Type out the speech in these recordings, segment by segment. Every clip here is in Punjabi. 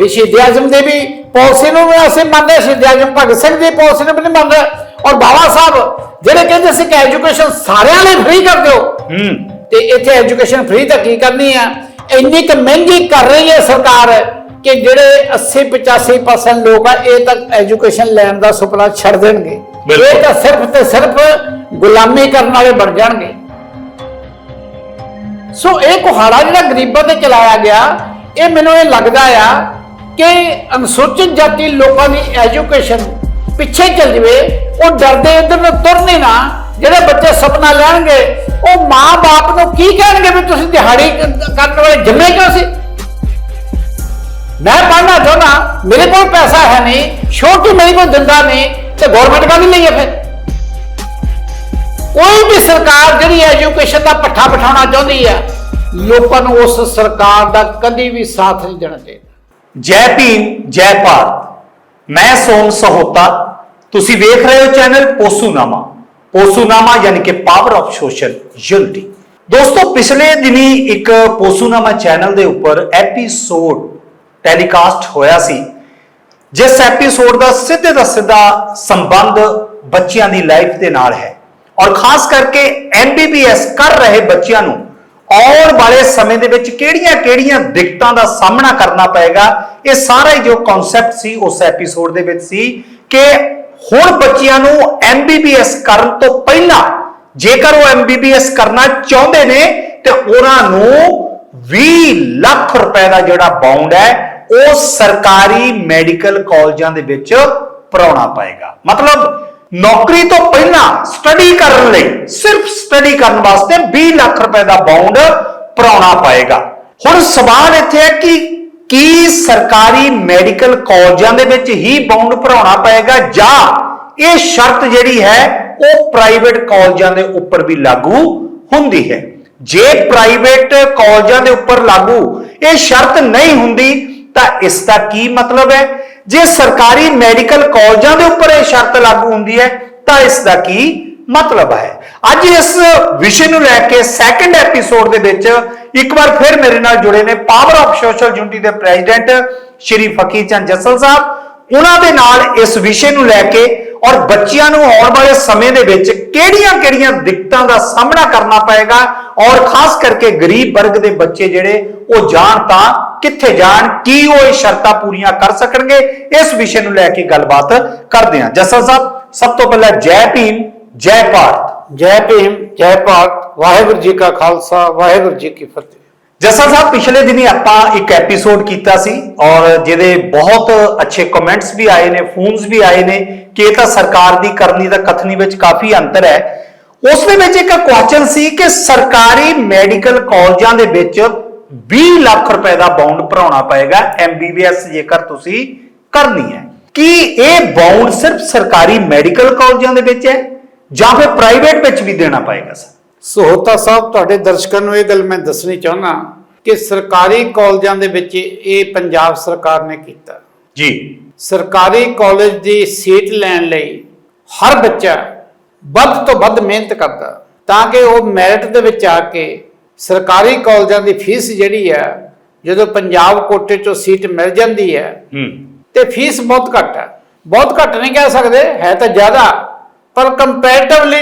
ਵੀ ਸ਼ਹੀਦ ਆਜ਼ਮ ਦੇ ਵੀ ਪਾਲਿਸੀ ਨੂੰ ਵੀ ਅਸੀਂ ਮੰਨਦੇ ਸ਼ਹੀਦ ਆਜ਼ਮ ਭਗਤ ਸਿੰਘ ਦੀ ਪਾਲਿਸੀ ਨੂੰ ਵੀ ਨਹੀਂ ਮੰਨਦੇ। ਔਰ ਬਾਬਾ ਸਾਹਿਬ ਜਿਹੜੇ ਕਹਿੰਦੇ ਸੀ ਕਿ ਐਜੂਕੇਸ਼ਨ ਸਾਰਿਆਂ ਲਈ ਫ੍ਰੀ ਕਰ ਦਿਓ ਹੂੰ। ਤੇ ਇੱਥੇ ਐਜੂਕੇਸ਼ਨ ਫ੍ਰੀ ਤਾਂ ਕੀ ਕਰਨੀ ਆ? ਇੰਨੀ ਕੁ ਮਹਿੰਗੀ ਕਰ ਰਹੀ ਹੈ ਸਰਕਾਰ ਕਿ ਜਿਹੜੇ 80 85% ਲੋਕ ਆ ਇਹ ਤਾਂ ਐਜੂਕੇਸ਼ਨ ਲੈਣ ਦਾ ਸੁਪਨਾ ਛੱਡ ਦੇਣਗੇ। ਇਹ ਤਾਂ ਸਿਰਫ ਤੇ ਸਿਰਫ ਗੁਲਾਮੀ ਕਰਨ ਵਾਲੇ ਬਣ ਜਾਣਗੇ। ਸੋ ਇਹ ਕੁਹਾੜਾ ਜਿਹੜਾ ਗਰੀਬਾਂ ਤੇ ਚਲਾਇਆ ਗਿਆ ਇਹ ਮੈਨੂੰ ਇਹ ਲੱਗਦਾ ਆ ਕਿ ਅਨੁਸੂਚਿਤ ਜਾਤੀ ਲੋਕਾਂ ਦੀ ਐਜੂਕੇਸ਼ਨ ਪਿੱਛੇ ਚੱਲ ਜਵੇ, ਉਹ ਡਰਦੇ ਇਧਰ ਨੂੰ ਤੁਰਨੇ ਨਾ, ਜਿਹੜੇ ਬੱਚੇ ਸੁਪਨਾ ਲੈਣਗੇ, ਉਹ ਮਾਂ-ਬਾਪ ਨੂੰ ਕੀ ਕਹਿਣਗੇ ਵੀ ਤੁਸੀਂ ਦਿਹਾੜੀ ਕਰਨ ਵਾਲੇ ਜੰਮੇ ਕਿਉਂ ਸੀ? ਮੈਂ ਪੜ੍ਹਨਾ ਚਾਹੁੰਦਾ, ਮੇਰੇ ਕੋਲ ਪੈਸਾ ਹੈ ਨਹੀਂ, ਛੋਟੀ ਮੇਰੇ ਕੋਲ ਦਿੰਦਾ ਨਹੀਂ, ਤੇ ਗਵਰਨਮੈਂਟ ਕਾ ਨਹੀਂ ਲਈਏ ਫਿਰ। ਕੋਈ ਵੀ ਸਰਕਾਰ ਜਿਹੜੀ ਐਜੂਕੇਸ਼ਨ ਦਾ ਪੱਠਾ ਬਿਠਾਉਣਾ ਚਾਹੁੰਦੀ ਹੈ, ਲੋਕਾਂ ਨੂੰ ਉਸ ਸਰਕਾਰ ਦਾ ਕਦੀ ਵੀ ਸਾਥ ਨਹੀਂ ਦੇਣਾ ਚਾਹੀਦਾ। ਜੈ ਭੀਮ, ਜੈ ਭਾਰਤ। ਮੈਂ ਸੋਮ ਸਹੋਤਾ, ਤੁਸੀਂ ਵੇਖ ਰਹੇ ਹੋ ਚੈਨਲ ਪੋਸੂਨਾਮਾ। ਪੋਸੂਨਾਮਾ ਯਾਨੀ ਕਿ ਪਾਵਰ ਆਫ ਸੋਸ਼ਲ ਯੂਨਿਟੀ ਦੋਸਤੋ, ਪਿਛਲੇ ਦਿਨੀ ਇੱਕ ਪੋਸੂਨਾਮਾ ਚੈਨਲ ਦੇ ਉੱਪਰ ਐਪੀਸੋਡ ਟੈਲੀਕਾਸਟ ਹੋਇਆ ਸੀ, ਜਿਸ ਐਪੀਸੋਡ ਦਾ ਸਿੱਧੇ ਦਾ ਸਿੱਧਾ ਸੰਬੰਧ ਬੱਚਿਆਂ ਦੀ ਲਾਈਫ ਦੇ ਨਾਲ ਹੈ। ਔਰ ਖਾਸ ਕਰਕੇ ਐਮਬੀਬੀਐਸ ਕਰ ਰਹੇ ਬੱਚਿਆਂ ਨੂੰ ਆਉਣ ਵਾਲੇ ਸਮੇਂ ਦੇ ਵਿੱਚ ਕਿਹੜੀਆਂ-ਕਿਹੜੀਆਂ ਦਿੱਕਤਾਂ ਦਾ ਸਾਹਮਣਾ ਕਰਨਾ ਪਏਗਾ, ਇਹ ਸਾਰਾ ਹੀ ਜੋ ਕਨਸੈਪਟ ਸੀ, ਉਸ ਐਪੀਸੋਡ ਦੇ ਵਿੱਚ ਸੀ ਕਿ ਹੁਣ ਬੱਚਿਆਂ ਨੂੰ ਐਮਬੀਬੀਐਸ ਕਰਨ ਤੋਂ ਪਹਿਲਾਂ ਜੇਕਰ ਉਹ ਐਮਬੀਬੀਐਸ ਕਰਨਾ ਚਾਹੁੰਦੇ ਨੇ, ਤੇ ਉਹਨਾਂ ਨੂੰ 20 ਲੱਖ ਰੁਪਏ ਦਾ ਜਿਹੜਾ ਬਾਉਂਡ ਹੈ, ਉਹ ਸਰਕਾਰੀ ਮੈਡੀਕਲ ਕਾਲਜਾਂ ਦੇ ਵਿੱਚ ਭਰਾਉਣਾ ਪਏਗਾ। ਮਤਲਬ ਨੌਕਰੀ ਤੋਂ ਪਹਿਲਾਂ ਸਟੱਡੀ ਕਰਨ ਲਈ, ਸਿਰਫ ਸਟੱਡੀ ਕਰਨ ਵਾਸਤੇ 20 ਲੱਖ ਰੁਪਏ ਦਾ ਬਾਉਂਡ ਭਰਾਉਣਾ ਪਏਗਾ। ਹੁਣ ਸਵਾਲ ਇੱਥੇ ਹੈ ਕਿ ਕੀ ਸਰਕਾਰੀ ਮੈਡੀਕਲ ਕਾਲਜਾਂ ਦੇ ਵਿੱਚ ਹੀ ਬਾਉਂਡ ਭਰਾਉਣਾ ਪਏਗਾ ਜਾਂ ਇਹ ਸ਼ਰਤ ਜਿਹੜੀ ਹੈ, ਉਹ ਪ੍ਰਾਈਵੇਟ ਕਾਲਜਾਂ ਦੇ ਉੱਪਰ ਵੀ ਲਾਗੂ ਹੁੰਦੀ ਹੈ? ਜੇ ਪ੍ਰਾਈਵੇਟ ਕਾਲਜਾਂ ਦੇ ਉੱਪਰ ਲਾਗੂ ਇਹ ਸ਼ਰਤ ਨਹੀਂ ਹੁੰਦੀ, ਤਾਂ ਇਸ ਦਾ ਕੀ ਮਤਲਬ ਹੈ? ਜੇ ਸਰਕਾਰੀ ਮੈਡੀਕਲ ਕਾਲਜਾਂ ਦੇ ਉੱਪਰ ਇਹ ਸ਼ਰਤ ਲਾਗੂ ਹੁੰਦੀ ਹੈ, ਤਾਂ ਇਸ ਦਾ ਕੀ ਮਤਲਬ ਹੈ? ਅੱਜ ਇਸ ਵਿਸ਼ੇ ਨੂੰ ਲੈ ਕੇ ਸੈਕੰਡ ਐਪੀਸੋਡ ਦੇ ਵਿੱਚ ਇੱਕ ਵਾਰ ਫਿਰ ਮੇਰੇ ਨਾਲ ਜੁੜੇ ਨੇ ਪਾਵਰ ਆਫ ਸੋਸ਼ਲ ਯੂਨਿਟੀ ਦੇ ਪ੍ਰੈਜ਼ੀਡੈਂਟ ਸ਼੍ਰੀ ਫਕੀਰ ਚੰਦ ਜੱਸਲ ਸਾਹਿਬ। ਉਹਨਾਂ ਦੇ ਨਾਲ ਇਸ ਵਿਸ਼ੇ ਨੂੰ ਲੈ ਕੇ ਔਰ ਬੱਚਿਆਂ ਨੂੰ ਆਉਣ ਵਾਲੇ ਸਮੇਂ ਦੇ ਵਿੱਚ ਕਿਹੜੀਆਂ-ਕਿਹੜੀਆਂ ਦਿੱਕਤਾਂ ਦਾ ਸਾਹਮਣਾ ਕਰਨਾ ਪਏਗਾ? ਔਰ ਖਾਸ ਕਰਕੇ ਗਰੀਬ ਵਰਗ ਦੇ ਬੱਚੇ ਜਿਹੜੇ ਉਹ ਜਾਣ ਤਾਂ ਕਿੱਥੇ ਜਾਣ ਕੀ ਉਹ ਇਹ ਸ਼ਰਤਾਂ ਪੂਰੀਆਂ ਕਰ ਸਕਣਗੇ? ਇਸ ਵਿਸ਼ੇ ਨੂੰ ਲੈ ਕੇ ਗੱਲਬਾਤ ਕਰਦੇ ਹਾਂ। ਜੱਸਲ ਸਾਹਿਬ ਸਭ ਤੋਂ ਪਹਿਲਾਂ ਜੈ ਭੀਮ ਜੈ ਭਾਰਤ। ਜੈ ਭੀਮ ਜੈ ਭਾਰਤ। ਵਾਹਿਗੁਰੂ ਜੀ ਕਾ ਖਾਲਸਾ ਵਾਹਿਗੁਰੂ ਜੀ ਕੀ ਫਤਿਹ। ਜੱਸਾ ਸਾਹਿਬ ਪਿਛਲੇ ਦਿਨੀ ਆਪਾਂ ਇੱਕ ਐਪੀਸੋਡ ਕੀਤਾ ਸੀ ਔਰ ਜਿਹਦੇ ਬਹੁਤ ਅੱਛੇ ਕਮੈਂਟਸ ਵੀ ਆਏ ਨੇ ਫੋਨਸ ਵੀ ਆਏ ਨੇ। ਕਿ ਤਾਂ ਸਰਕਾਰ ਦੀ ਕਰਨੀ ਦਾ ਕਥਨੀ ਵਿੱਚ ਕਾਫੀ ਅੰਤਰ ਹੈ, ਉਸ ਦੇ ਵਿੱਚ ਇੱਕ ਕੁਐਸਚਨ ਸੀ ਕਿ ਸਰਕਾਰੀ ਮੈਡੀਕਲ ਕਾਲਜਾਂ ਦੇ ਵਿੱਚ 20 ਲੱਖ ਰੁਪਏ ਦਾ ਬਾਉਂਡ ਭਰਾਉਣਾ ਪਏਗਾ ਐਮਬੀਬੀਐਸ ਜੇਕਰ ਤੁਸੀਂ ਕਰਨੀ ਹੈ। ਕੀ ਇਹ ਬਾਉਂਡ ਸਿਰਫ ਸਰਕਾਰੀ ਮੈਡੀਕਲ ਕਾਲਜਾਂ ਦੇ ਵਿੱਚ ਹੈ, ਜਾਂ ਫਿਰ ਪ੍ਰਾਈਵੇਟ ਵਿੱਚ ਵੀ ਦੇਣਾ ਪਏਗਾ, ਸਰ? ਸੋਹਤਾ ਸਾਹਿਬ, ਤੁਹਾਡੇ ਦਰਸ਼ਕਾਂ ਨੂੰ ਇਹ ਗੱਲ ਮੈਂ ਦੱਸਣੀ ਚਾਹੁੰਦਾ ਕਿ ਸਰਕਾਰੀ ਕਾਲਜਾਂ ਦੇ ਵਿੱਚ ਇਹ ਪੰਜਾਬ ਸਰਕਾਰ ਨੇ ਕੀਤਾ। ਜੀ। ਸਰਕਾਰੀ ਕਾਲਜ ਦੀ ਸੀਟ ਲੈਣ ਲਈ ਹਰ ਬੱਚਾ ਵੱਧ ਤੋਂ ਵੱਧ ਮਿਹਨਤ ਕਰਦਾ ਤਾਂ ਕਿ ਉਹ ਮੈਰਿਟ ਦੇ ਵਿੱਚ ਆ ਕੇ ਸਰਕਾਰੀ ਕਾਲਜਾਂ ਦੀ ਫੀਸ ਜਿਹੜੀ ਹੈ ਜਦੋਂ ਪੰਜਾਬ ਕੋਟੇ ਚੋਂ ਸੀਟ ਮਿਲ ਜਾਂਦੀ ਹੈ ਤੇ ਫੀਸ ਬਹੁਤ ਘੱਟ ਹੈ। ਬਹੁਤ ਘੱਟ ਨਹੀਂ ਕਹਿ ਸਕਦੇ ਹੈ ਤਾਂ ਜ਼ਿਆਦਾ ਪਰ ਕੰਪੈਰੀਟਿਵਲੀ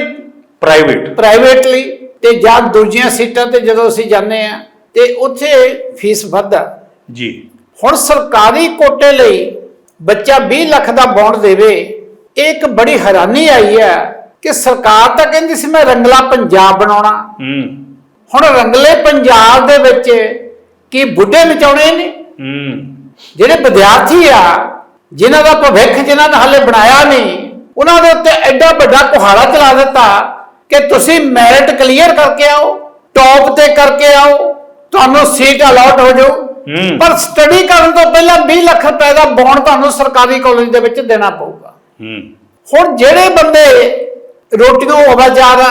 ਪ੍ਰਾਈਵੇਟ ਪ੍ਰਾਈਵੇਟਲੀ ਤੇ ਜਾਂ ਦੂਜੀਆਂ ਸੀਟਾਂ ਤੇ ਜਦੋਂ ਅਸੀਂ ਜਾਂਦੇ ਆ ਤੇ ਉੱਥੇ ਫੀਸ ਵੱਧਾ ਜੀ। ਹੁਣ ਸਰਕਾਰੀ ਕੋਟੇ ਲਈ ਬੱਚਾ 20 ਲੱਖ ਦਾ ਬੌਂਡ ਦੇਵੇ ਇਹ ਇੱਕ ਬੜੀ ਹੈਰਾਨੀ ਆਈ ਹੈ ਕਿ ਸਰਕਾਰ ਤਾਂ ਕਹਿੰਦੀ ਸੀ ਮੈਂ ਰੰਗਲਾ ਪੰਜਾਬ ਬਣਾਉਣਾ। ਹੁਣ ਰੰਗਲੇ ਪੰਜਾਬ ਦੇ ਵਿੱਚ ਕੀ ਬੁੱਢੇ ਨਚਾਉਣੇ ਨੇ? ਜਿਹੜੇ ਵਿਦਿਆਰਥੀ ਆ ਜਿਨ੍ਹਾਂ ਦਾ ਭਵਿੱਖ ਜਿਨ੍ਹਾਂ ਨੇ ਹਾਲੇ ਬਣਾਇਆ ਨਹੀਂ ਉਹਨਾਂ ਦੇ ਉੱਤੇ ਐਡਾ ਵੱਡਾ ਕੁਹਾੜਾ ਚਲਾ ਦਿੱਤਾ ਕਿ ਤੁਸੀਂ ਮੈਰਿਟ ਕਲੀਅਰ ਕਰਕੇ ਆਓ ਟੌਪ ਤੇ ਕਰਕੇ ਆਓ ਤੁਹਾਨੂੰ ਸੀਟ ਅਲਾਟ ਹੋ ਜਾਊ। ਹੂੰ। ਪਰ ਸਟੱਡੀ ਕਰਨ ਤੋਂ ਪਹਿਲਾਂ 20 ਲੱਖ ਰੁਪਏ ਦਾ ਬੌਂਡ ਤੁਹਾਨੂੰ ਸਰਕਾਰੀ ਕਾਲਜ ਦੇ ਵਿੱਚ ਦੇਣਾ ਪਊਗਾ। ਹੁਣ ਜਿਹੜੇ ਬੰਦੇ ਰੋਟੀਆਂ ਆਵਾਜ਼ਾਰ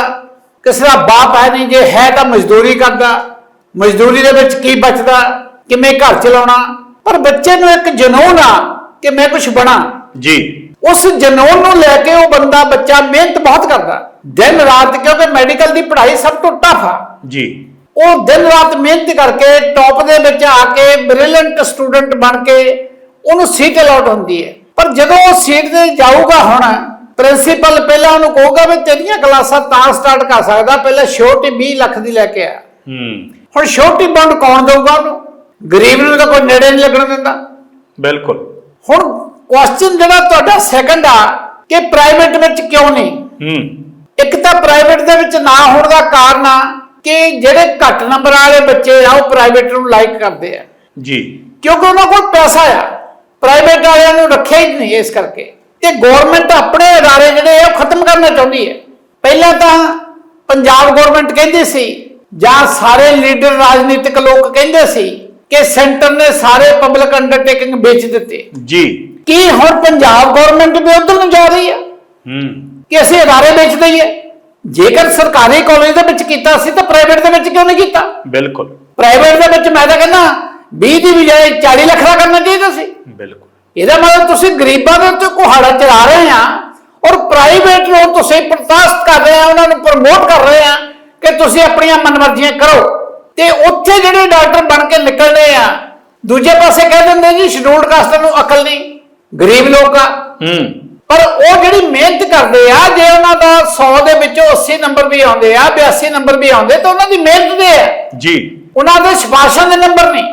ਕਿਸੇ ਦਾ ਬਾਪ ਹੈ ਨਹੀਂ ਜੇ ਹੈ ਤਾਂ ਮਜ਼ਦੂਰੀ ਕਰਦਾ। ਮਜ਼ਦੂਰੀ ਦੇ ਵਿੱਚ ਕੀ ਬਚਦਾ ਕਿਵੇਂ ਘਰ ਚਲਾਉਣਾ? ਪਰ ਬੱਚੇ ਨੂੰ ਇੱਕ ਜਨੂਨ ਆ ਕਿ ਮੈਂ ਕੁਝ ਬਣਾ। ਜੀ। ਉਸ ਜਨੂਨ ਨੂੰ ਲੈ ਕੇ ਉਹ ਬੰਦਾ ਬੱਚਾ ਮਿਹਨਤ ਬਹੁਤ ਕਰਦਾ। ਦਿਨ ਰਾਤ ਕਿਉਂਕਿ ਮੈਡੀਕਲ ਦੀ ਪੜ੍ਹਾਈ ਸਭ ਤੋਂ ਟਫ ਆ। ਜੀ। ਉਹ ਦਿਨ ਰਾਤ ਮਿਹਨਤ ਕਰਕੇ ਟੌਪ ਦੇ ਵਿੱਚ ਆ ਕੇ ਬ੍ਰਿਲੀਅੰਟ ਸਟੂਡੈਂਟ ਬਣ ਕੇ ਉਹਨੂੰ ਸੀਟ ਅਲਾਟ ਹੁੰਦੀ ਹੈ। ਪਰ ਜਦੋਂ ਉਹ ਸੀਟ ਤੇ ਜਾਊਗਾ ਹੁਣ ਪ੍ਰਿੰਸੀਪਲ ਪਹਿਲਾਂ ਉਹਨੂੰ ਕਹੂਗਾ ਵੀ ਤੇਰੀਆਂ ਕਲਾਸਾਂ ਤਾਂ ਸਟਾਰਟ ਕਰ ਸਕਦਾ ਪਹਿਲਾਂ ਸ਼ੋਰਟੀ 20 ਲੱਖ ਦੀ ਲੈ ਕੇ ਆ। ਹੂੰ। ਹੁਣ ਸ਼ੋਰਟੀ ਬੌਂਡ ਕੌਣ ਦਊਗਾ ਉਹਨੂੰ? ਗਰੀਬ ਨੂੰ ਤਾਂ ਕੋਈ ਨੇੜੇ ਨਹੀਂ ਲੱਗਣ ਦਿੰਦਾ। ਬਿਲਕੁਲ। ਹੁਣ ਕੁਐਸਚਨ ਜਿਹੜਾ ਤੁਹਾਡਾ ਸੈਕੰਡ ਆ ਕਿ ਪ੍ਰਾਈਵੇਟ ਵਿੱਚ ਕਿਉਂ ਨਹੀਂ? ਹੂੰ। ਇੱਕ ਤਾਂ ਪ੍ਰਾਈਵੇਟ ਦੇ ਵਿੱਚ ਨਾ ਹੋਣ ਦਾ ਕਾਰਨ ਆ ਕਿ ਜਿਹੜੇ ਘੱਟ ਨੰਬਰ ਵਾਲੇ ਬੱਚੇ ਆ ਉਹ ਪ੍ਰਾਈਵੇਟ ਨੂੰ ਲਾਈਕ ਕਰਦੇ ਆ। ਜੀ। ਕਿਉਂਕਿ ਉਹਨਾਂ ਕੋਲ ਪੈਸਾ ਆ। ਪ੍ਰਾਈਵੇਟ ਵਾਲਿਆਂ ਨੂੰ ਰੱਖਿਆ ਹੀ ਨਹੀਂ ਇਸ ਕਰਕੇ। ਤੇ ਗਵਰਨਮੈਂਟ ਆਪਣੇ ਅਦਾਰੇ ਜਿਹੜੇ ਆ ਉਹ ਖਤਮ ਕਰਨਾ ਚਾਹੁੰਦੀ ਹੈ। ਪਹਿਲਾਂ ਤਾਂ ਪੰਜਾਬ ਗਵਰਨਮੈਂਟ ਕਹਿੰਦੀ ਸੀ ਜਾਂ ਸਾਰੇ ਲੀਡਰ ਰਾਜਨੀਤਿਕ ਲੋਕ ਕਹਿੰਦੇ ਸੀ ਕਿ ਸੈਂਟਰ ਨੇ ਸਾਰੇ ਪਬਲਿਕ ਅੰਡਰਟੇਕਿੰਗ ਵੇਚ ਦਿੱਤੇ। ਜੀ। ਕੀ ਹੁਣ ਪੰਜਾਬ ਗਵਰਨਮੈਂਟ ਵੀ ਉਧਰ ਨੂੰ ਜਾ ਰਹੀ ਹੈ? ਹੂੰ। ਕਿ ਅਸੀਂ ਅਦਾਰੇ ਵੇਚ ਦਈਏ ਜੇਕਰ ਸਰਕਾਰੀ ਕਾਲਜ ਦੇ ਵਿੱਚ ਕੀਤਾ ਸੀ ਤਾਂ ਪ੍ਰਾਈਵੇਟ ਦੇ ਵਿੱਚ ਕਿਉਂ ਨਹੀਂ ਕੀਤਾ? ਬਿਲਕੁਲ। ਪ੍ਰਾਈਵੇਟ ਦੇ ਵਿੱਚ ਮੈਂ ਤਾਂ ਕਹਿੰਦਾ 20 ਦੀ ਬਜਾਏ 40 ਲੱਖ ਦਾ ਕਰਨਾ ਚਾਹੀਦਾ ਸੀ। ਬਿਲਕੁਲ। ਇਹਦਾ ਮਤਲਬ ਤੁਸੀਂ ਗਰੀਬਾਂ ਦੇ ਉੱਤੇ ਕੁਹਾੜਾ ਚਲਾ ਰਹੇ ਆ ਔਰ ਪ੍ਰਾਈਵੇਟ ਨੂੰ ਤੁਸੀਂ ਪ੍ਰਤਾਸਤ ਕਰ ਰਹੇ ਆ ਉਹਨਾਂ ਨੂੰ ਪ੍ਰਮੋਟ ਕਰ ਰਹੇ ਆ ਕਿ ਤੁਸੀਂ ਆਪਣੀਆਂ ਮਨਮਰਜ਼ੀਆਂ ਕਰੋ। ਤੇ ਉੱਥੇ ਜਿਹੜੇ ਡਾਕਟਰ ਬਣ ਕੇ ਨਿਕਲਣੇ ਆ ਦੂਜੇ ਪਾਸੇ ਕਹਿ ਦਿੰਦੇ ਜੀ ਸ਼ਡਿਊਲਡ ਕਾਸਟ ਨੂੰ ਅਕਲ ਨਹੀਂ ਗਰੀਬ ਲੋਕ ਆ। ਹੂੰ। ਪਰ ਉਹ ਜਿਹੜੀ ਮਿਹਨਤ ਕਰਦੇ ਆ ਜੇ ਉਹਨਾਂ ਦਾ 100 ਦੇ ਵਿੱਚੋਂ 80 ਨੰਬਰ ਵੀ ਆਉਂਦੇ ਆ 82 ਨੰਬਰ ਵੀ ਆਉਂਦੇ ਤਾਂ ਉਹਨਾਂ ਦੀ ਮਿਹਨਤ ਦੇ ਆ ਜੀ। ਉਹਨਾਂ ਦੇ ਸਿਫਾਰਸ਼ਾਂ ਦੇ ਨੰਬਰ ਨਹੀਂ।